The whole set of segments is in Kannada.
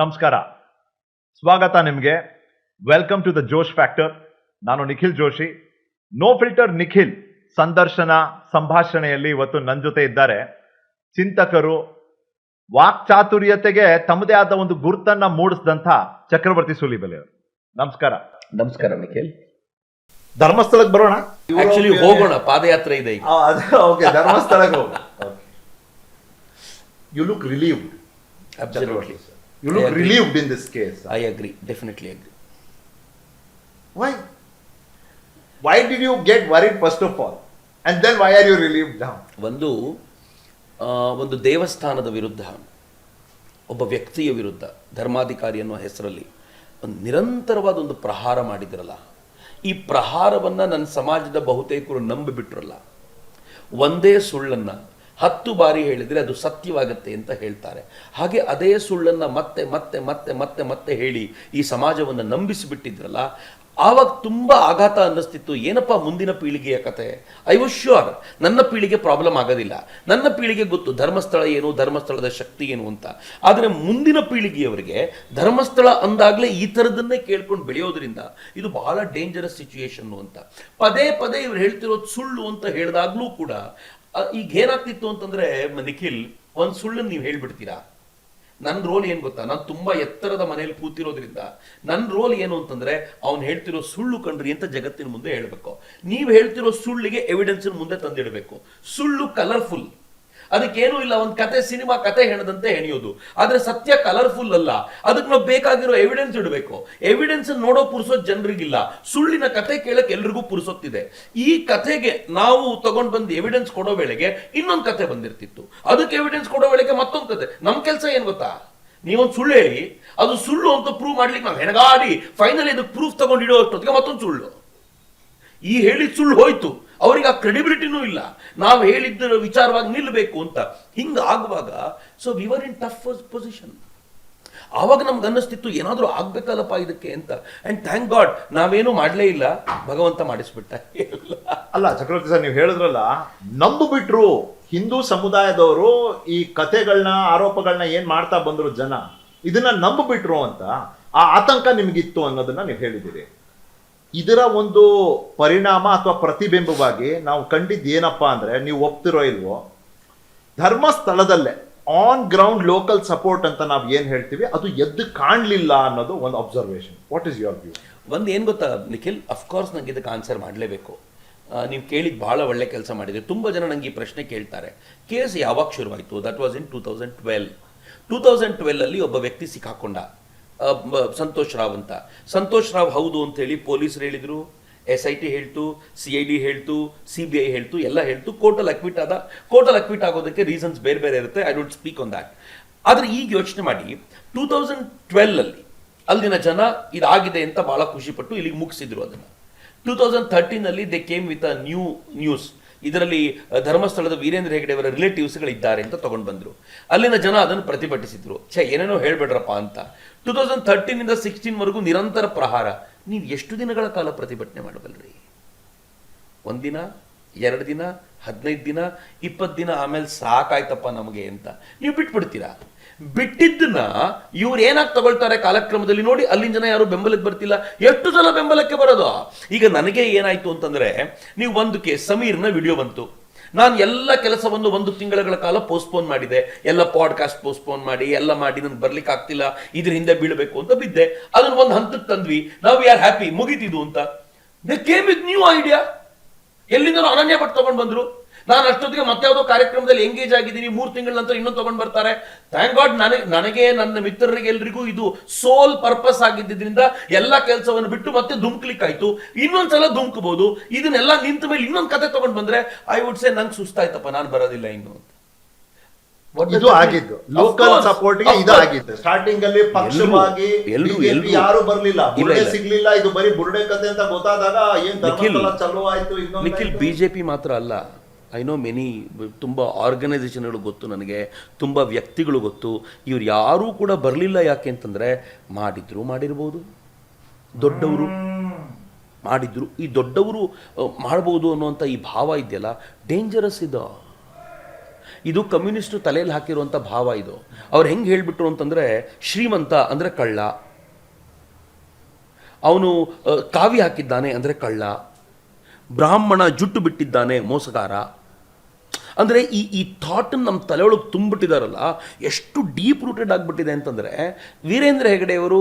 ನಮಸ್ಕಾರ. ಸ್ವಾಗತ ನಿಮಗೆ. Welcome to the Josh factor ನಾನು ನಿಖಿಲ್ ಜೋಶಿ. ನೋ ಫಿಲ್ಟರ್ ನಿಖಿಲ್ ಸಂದರ್ಶನ ಸಂಭಾಷಣೆಯಲ್ಲಿ ಇವತ್ತು ನನ್ನ ಜೊತೆ ಇದ್ದಾರೆ. ಚಿಂತಕರು ವಾಕ್ಚಾತುರ್ಯತೆಗೆ ತಮ್ಮದೇ ಆದ ಒಂದು ಗುರುತನ್ನ ಮೂಡಿಸಿದಂಥ ಚಕ್ರವರ್ತಿ ಸೂಲಿಬೆಲೆ ಅವರು. ನಮಸ್ಕಾರ. ನಮಸ್ಕಾರ ನಿಖಿಲ್. ಧರ್ಮಸ್ಥಳಕ್ಕೆ ಬರೋಣ? ಆಕ್ಚುಲಿ ಹೋಗೋಣ ಪಾದಯಾತ್ರೆ ಇದೆ ಈಗ. ಓಕೆ ಧರ್ಮಸ್ಥಳಕ್ಕೆ ಹೋಗೋಣ. You look relieve absolutely you look relieved in this case I agree definitely agree Why? Why did you get worried first of all? And then why are you relieved now? ಒಂದು ಒಂದು ದೇವಸ್ಥಾನದ ವಿರುದ್ಧ ಒಬ್ಬ ವ್ಯಕ್ತಿಯ ವಿರುದ್ಧ ಧರ್ಮಾಧಿಕಾರಿ ಅನ್ನುವ ಹೆಸರಲ್ಲಿ ಒಂದು ನಿರಂತರವಾದ ಒಂದು ಪ್ರಹಾರ ಮಾಡಿದ್ರಲ್ಲ ಈ ಪ್ರಹಾರವನ್ನು ನನ್ನ ಸಮಾಜದ ಬಹುತೇಕರು ನಂಬಿಬಿಟ್ರಲ್ಲ ಒಂದೇ ಸುಳ್ಳನ್ನು ಹತ್ತು ಬಾರಿ ಹೇಳಿದರೆ ಅದು ಸತ್ಯವಾಗುತ್ತೆ ಅಂತ ಹೇಳ್ತಾರೆ. ಹಾಗೆ ಅದೇ ಸುಳ್ಳನ್ನು ಮತ್ತೆ ಮತ್ತೆ ಮತ್ತೆ ಮತ್ತೆ ಮತ್ತೆ ಹೇಳಿ ಈ ಸಮಾಜವನ್ನು ನಂಬಿಸಿಬಿಟ್ಟಿದ್ರಲ್ಲ, ಆವಾಗ ತುಂಬ ಆಘಾತ ಅನ್ನಿಸ್ತಿತ್ತು. ಏನಪ್ಪ ಮುಂದಿನ ಪೀಳಿಗೆಯ ಕತೆ? ಐ ವಾಸ್ ಶ್ಯೂರ್, ನನ್ನ ಪೀಳಿಗೆ ಪ್ರಾಬ್ಲಮ್ ಆಗೋದಿಲ್ಲ. ನನ್ನ ಪೀಳಿಗೆ ಗೊತ್ತು ಧರ್ಮಸ್ಥಳ ಏನು, ಧರ್ಮಸ್ಥಳದ ಶಕ್ತಿ ಏನು ಅಂತ. ಆದರೆ ಮುಂದಿನ ಪೀಳಿಗೆಯವರಿಗೆ ಧರ್ಮಸ್ಥಳ ಅಂದಾಗಲೇ ಈ ಥರದನ್ನೇ ಕೇಳ್ಕೊಂಡು ಬೆಳೆಯೋದ್ರಿಂದ ಇದು ಬಹಳ ಡೇಂಜರಸ್ ಸಿಚುಯೇಷನ್ನು ಅಂತ. ಪದೇ ಪದೇ ಇವ್ರು ಹೇಳ್ತಿರೋದು ಸುಳ್ಳು ಅಂತ ಹೇಳಿದಾಗಲೂ ಕೂಡ ಈಗ ಏನಾಗ್ತಿತ್ತು ಅಂತಂದ್ರೆ, ನಿಖಿಲ್, ಒಂದು ಸುಳ್ಳನ್ನು ನೀವು ಹೇಳ್ಬಿಡ್ತೀರಾ? ನನ್ನ ರೋಲ್ ಏನು ಗೊತ್ತಾ? ನಾನು ತುಂಬಾ ಎತ್ತರದ ಮನೆಯಲ್ಲಿ ಕೂತಿರೋದ್ರಿಂದ ನನ್ನ ರೋಲ್ ಏನು ಅಂತಂದ್ರೆ, ಅವ್ನು ಹೇಳ್ತಿರೋ ಸುಳ್ಳು ಕಂಡ್ರಿ ಅಂತ ಜಗತ್ತಿನ ಮುಂದೆ ಹೇಳಬೇಕು. ನೀವು ಹೇಳ್ತಿರೋ ಸುಳ್ಳಿಗೆ ಎವಿಡೆನ್ಸ್ ಮುಂದೆ ತಂದಿಡಬೇಕು. ಸುಳ್ಳು ಕಲರ್ಫುಲ್ ಅದಕ್ಕೇನೂ ಇಲ್ಲ, ಒಂದು ಕತೆ, ಸಿನಿಮಾ ಕತೆ ಹೆಣದಂತೆ ಹೆಣಿಯೋದು. ಆದ್ರೆ ಸತ್ಯ ಕಲರ್ಫುಲ್ ಅಲ್ಲ. ಅದಕ್ಕೆ ನಾವು ಬೇಕಾಗಿರೋ ಎವಿಡೆನ್ಸ್ ಇಡಬೇಕು. ಎವಿಡೆನ್ಸ್ ನೋಡೋ ಪುರ್ಸೋದ್ ಜನರಿಗಿಲ್ಲ. ಸುಳ್ಳಿನ ಕತೆ ಕೇಳಕ್ಕೆ ಎಲ್ರಿಗೂ ಪುರ್ಸೊತ್ತಿದೆ. ಈ ಕಥೆಗೆ ನಾವು ತಗೊಂಡ್ ಬಂದು ಎವಿಡೆನ್ಸ್ ಕೊಡೋ ವೇಳೆಗೆ ಇನ್ನೊಂದು ಕತೆ ಬಂದಿರ್ತಿತ್ತು. ಅದಕ್ಕೆ ಎವಿಡೆನ್ಸ್ ಕೊಡೋ ವೇಳೆಗೆ ಮತ್ತೊಂದು ಕತೆ. ನಮ್ ಕೆಲಸ ಏನ್ ಗೊತ್ತಾ? ನೀವೊಂದು ಸುಳ್ಳು ಹೇಳಿ. ಅದು ಸುಳ್ಳು ಅಂತ ಪ್ರೂವ್ ಮಾಡ್ಲಿಕ್ಕೆ ನಾವು ಹೆಣಗಾಡಿ ಫೈನಲಿ ಇದಕ್ಕೆ ಪ್ರೂಫ್ ತಗೊಂಡಿಡೋ ಅಷ್ಟೊತ್ತಿಗೆ ಮತ್ತೊಂದು ಸುಳ್ಳು. ಈ ಹೇಳಿದ ಸುಳ್ಳು ಹೋಯ್ತು. ಅವರಿಗೆ ಆ ಕ್ರೆಡಿಬಿಲಿಟಿನೂ ಇಲ್ಲ. ನಾವು ಹೇಳಿದ್ದ ವಿಚಾರವಾಗಿ ನಿಲ್ಲಬೇಕು ಅಂತ. ಹಿಂಗ ಆಗುವಾಗ so we were in tough position ಆವಾಗ ನಮ್ಗೆ ಅನ್ನಿಸ್ತಿತ್ತು, ಏನಾದರೂ ಆಗ್ಬೇಕಲ್ಲಪ್ಪ ಇದಕ್ಕೆ ಅಂತ. ಆ್ಯಂಡ್ ಥ್ಯಾಂಕ್ ಗಾಡ್ ನಾವೇನು ಮಾಡಲೇ ಇಲ್ಲ. ಭಗವಂತ ಮಾಡಿಸ್ಬಿಟ್ಟ. ಅಲ್ಲ, ಚಕ್ರವರ್ತಿ ಸರ್, ನೀವು ಹೇಳಿದ್ರಲ್ಲ ನಂಬು ಬಿಟ್ರು ಹಿಂದೂ ಸಮುದಾಯದವರು ಈ ಕಥೆಗಳನ್ನ ಆರೋಪಗಳನ್ನ ಏನು ಮಾಡ್ತಾ ಬಂದ್ರು ಜನ, ಇದನ್ನ ನಂಬು ಬಿಟ್ರು ಅಂತ, ಆ ಆತಂಕ ನಿಮಗಿತ್ತು ಅನ್ನೋದನ್ನ ನೀವು ಹೇಳಿದ್ದೀರಿ. ಇದರ ಒಂದು ಪರಿಣಾಮ ಅಥವಾ ಪ್ರತಿಬಿಂಬವಾಗಿ ನಾವು ಕಂಡಿದ್ದು ಏನಪ್ಪ ಅಂದರೆ ನೀವು ಒಪ್ತಿರೋ ಇಲ್ವೋ, ಧರ್ಮಸ್ಥಳದಲ್ಲೇ ಆನ್ ಗ್ರೌಂಡ್ ಲೋಕಲ್ ಸಪೋರ್ಟ್ ಅಂತ ನಾವು ಏನು ಹೇಳ್ತೀವಿ? ಅದು ಎದ್ದು ಕಾಣಲಿಲ್ಲ ಅನ್ನೋದು ಒಂದು observation what is your view ಒಂದು ಏನು ಗೊತ್ತಾ ನಿಖಿಲ್? ಅಫ್ಕೋರ್ಸ್ ನಂಗೆ ಇದಕ್ಕೆ ಆನ್ಸರ್ ಮಾಡಲೇಬೇಕು. ನೀವು ಕೇಳಿದ ಭಾಳ ಒಳ್ಳೆ ಕೆಲಸ ಮಾಡಿದ್ರಿ. ತುಂಬ ಜನ ನಂಗೆ ಈ ಪ್ರಶ್ನೆ ಕೇಳ್ತಾರೆ. ಕೇಸ್ ಯಾವಾಗ ಶುರುವಾಯಿತು? That was in two thousand twelve two thousand ಟ್ವೆಲ್ಲಲ್ಲಿ ಒಬ್ಬ ವ್ಯಕ್ತಿ ಸಿಕ್ಕಾಕೊಂಡ. ಸಂತೋಷ್ ರಾವ್ ಅಂತ. ಸಂತೋಷ್ ರಾವ್ ಹೌದು ಅಂತೇಳಿ ಪೊಲೀಸರು ಹೇಳಿದರು, ಎಸ್ ಐ ಟಿ ಹೇಳ್ತು, ಸಿ ಐ ಡಿ ಹೇಳ್ತು, ಸಿ ಬಿ ಐ ಹೇಳ್ತು, ಎಲ್ಲ ಹೇಳ್ತು. ಕೋರ್ಟಲ್ಲಿ ಅಕ್ವಿಟ್ ಆದ, ಕೋರ್ಟಲ್ಲಿ ಅಕ್ವಿಟ್ ಆಗೋದಕ್ಕೆ ರೀಸನ್ಸ್ ಬೇರೆ ಬೇರೆ ಇರುತ್ತೆ, I don't speak on that. ಆದರೆ ಈಗ ಯೋಚನೆ ಮಾಡಿ, ಟೂ ತೌಸಂಡ್ ಟ್ವೆಲ್ಲಲ್ಲಿ ಅಲ್ಲಿನ ಜನ ಇದಾಗಿದೆ ಅಂತ ಭಾಳ ಖುಷಿಪಟ್ಟು ಇಲ್ಲಿಗೆ ಮುಗಿಸಿದ್ರು ಅದನ್ನು. Two thousand ಥರ್ಟೀನಲ್ಲಿ they came with a new news ಇದರಲ್ಲಿ ಧರ್ಮಸ್ಥಳದ ವೀರೇಂದ್ರ ಹೆಗಡೆ ಅವರ ರಿಲೇಟಿವ್ಸ್ಗಳಿದ್ದಾರೆ ಅಂತ ತಗೊಂಡು ಬಂದರು. ಅಲ್ಲಿನ ಜನ ಅದನ್ನು ಪ್ರತಿಭಟಿಸಿದ್ರು. ಛೇ, ಏನೇನೋ ಹೇಳ್ಬೇಡ್ರಪ್ಪ ಅಂತ. ಟೂ ತೌಸಂಡ್ ಥರ್ಟೀನಿಂದ ಸಿಕ್ಸ್ಟೀನ್ವರೆಗೂ ನಿರಂತರ ಪ್ರಹಾರ. ನೀವು ಎಷ್ಟು ದಿನಗಳ ಕಾಲ ಪ್ರತಿಭಟನೆ ಮಾಡಬಲ್ರಿ ಒಂದಿನ ಎರಡು ದಿನ, ಹದಿನೈದು ದಿನ, ಇಪ್ಪತ್ತು ದಿನ ಆಮೇಲೆ ಸಾಕಾಯ್ತಪ್ಪ ನಮಗೆ ಅಂತ. ನೀವು ಬಿಟ್ಬಿಡ್ತೀರಾ? ಬಿಟ್ಟಿದ್ದನ್ನ ಇವ್ರು ಏನಾಗಿ ತಗೊಳ್ತಾರೆ ಕಾಲಕ್ರಮದಲ್ಲಿ ನೋಡಿ ಅಲ್ಲಿನ ಜನ ಯಾರು ಬೆಂಬಲಕ್ಕೆ ಬರ್ತಿಲ್ಲ. ಎಷ್ಟು ಸಲ ಬೆಂಬಲಕ್ಕೆ ಬರೋದು? ಈಗ ನನಗೆ ಏನಾಯ್ತು ಅಂತಂದ್ರೆ, ನೀವು ಒಂದು ಕೇಸ್ ಸಮೀರ್ನ ವಿಡಿಯೋ ಬಂತು. ನಾನು ಎಲ್ಲ ಕೆಲಸವನ್ನು ಒಂದು ತಿಂಗಳ ಕಾಲ ಪೋಸ್ಟ್ಪೋನ್ ಮಾಡಿದೆ. ಎಲ್ಲ ಪಾಡ್ಕಾಸ್ಟ್ ಪೋಸ್ಟ್ಪೋನ್ ಮಾಡಿ, ಎಲ್ಲ ಮಾಡಿ ನನ್ಗೆ ಬರ್ಲಿಕ್ಕೆ ಆಗ್ತಿಲ್ಲ. ಇದ್ರ ಹಿಂದೆ ಬೀಳಬೇಕು ಅಂತ ಬಿದ್ದೆ. ಅದನ್ನ ಒಂದು ಹಂತಕ್ಕೆ ತಂದ್ವಿ. ನಾವು ಯಾರು ಹ್ಯಾಪಿ ಮುಗೀತಿದ್ದು ಅಂತ. They came with new idea ಎಲ್ಲಿಂದ ಅನನ್ಯ ಭಟ್ ತಗೊಂಡ್ ಬಂದ್ರು. ನಾನು ಅಷ್ಟೊತ್ತಿಗೆ ಮತ್ತಾವುದೋ ಕಾರ್ಯಕ್ರಮದಲ್ಲಿ ಎಂಗೇಜ್ ಆಗಿದ್ದೀನಿ ಮೂರು ತಿಂಗಳ ನಂತರ ಇನ್ನೊಂದು ತಗೊಂಡ್ ಬರ್ತಾರೆ. ಥ್ಯಾಂಕ್ ಗಾಡ್ ನನಗೆ ನನಗೆ ನನ್ನ ಮಿತ್ರರಿಗೆ ಎಲ್ರಿಗೂ ಇದು ಸೋಲ್ ಪರ್ಪಸ್ ಆಗಿದ್ದರಿಂದ ಎಲ್ಲ ಕೆಲಸವನ್ನು ಬಿಟ್ಟು ಮತ್ತೆ ಧುಮ್ಕ್ಲಿಕ್ ಆಯ್ತು ಇನ್ನೊಂದ್ಸಲ ಧುಮ್ಕಬಹುದು ಇದನ್ನೆಲ್ಲ ನಿಂತ ಮೇಲೆ ಇನ್ನೊಂದು ಕತೆ ತಗೊಂಡ್ ಬಂದ್ರೆ ಐ ವುಡ್ ಸೇ ನಂಗೆ ಸುಸ್ತಾಯ್ತಪ್ಪ ನಾನು ಬರೋದಿಲ್ಲ ಇನ್ನು ಇದು ಆಗಿದ್ದು. ಲೋಕಲ್ ಸಪೋರ್ಟ್ ಇದು ಆಗಿದ್ದು. ಸ್ಟಾರ್ಟಿಂಗ್ ಅಲ್ಲಿ ಪಕ್ಷವಾಗಿ ಯಾರು ಬರ್ಲಿಲ್ಲ. ಬುರ್ಡೆ ಸಿಗ್ಲಿಲ್ಲ. ಇದು ಬರೀ ಬುರ್ಡೆ ಕತೆ ಅಂತ ಗೊತ್ತಾದಾಗ ಏನ್ ಚಲೋ ಆಯ್ತು ನಿಖಿಲ್ ಬಿಜೆಪಿ ಮಾತ್ರ ಅಲ್ಲ. ಐ ನೋ ಮೆನಿ ತುಂಬ ಆರ್ಗನೈಸೇಷನ್ಗಳು ಗೊತ್ತು ನನಗೆ, ತುಂಬ ವ್ಯಕ್ತಿಗಳು ಗೊತ್ತು. ಇವ್ರು ಯಾರೂ ಕೂಡ ಬರಲಿಲ್ಲ ಯಾಕೆ ಅಂತಂದರೆ, ಮಾಡಿದ್ರು ಮಾಡಿರ್ಬೋದು. ದೊಡ್ಡವರು ಮಾಡಿದ್ರು. ಈ ದೊಡ್ಡವರು ಮಾಡ್ಬೋದು ಅನ್ನುವಂಥ ಈ ಭಾವ ಇದೆಯಲ್ಲ ಡೇಂಜರಸ್ ಇದು. ಇದು ಕಮ್ಯುನಿಸ್ಟು ತಲೆಯಲ್ಲಿ ಹಾಕಿರುವಂಥ ಭಾವ ಇದು. ಅವ್ರು ಹೆಂಗೆ ಹೇಳಿಬಿಟ್ರು ಅಂತಂದರೆ, ಶ್ರೀಮಂತ ಅಂದರೆ ಕಳ್ಳ. ಅವನು ಕಾವಿ ಹಾಕಿದ್ದಾನೆ ಅಂದರೆ ಕಳ್ಳ. ಬ್ರಾಹ್ಮಣ ಜುಟ್ಟು ಬಿಟ್ಟಿದ್ದಾನೆ ಮೋಸಗಾರ. ಅಂದರೆ ಈ ಈ ಥಾಟ್ ನಮ್ಮ ತಲೆಯೊಳಗೆ ತುಂಬಿಟ್ಟಿದಾರಲ್ಲ, ಎಷ್ಟು ಡೀಪ್ ರೂಟೆಡ್ ಆಗಿಬಿಟ್ಟಿದೆ ಅಂತಂದರೆ, ವೀರೇಂದ್ರ ಹೆಗಡೆಯವರು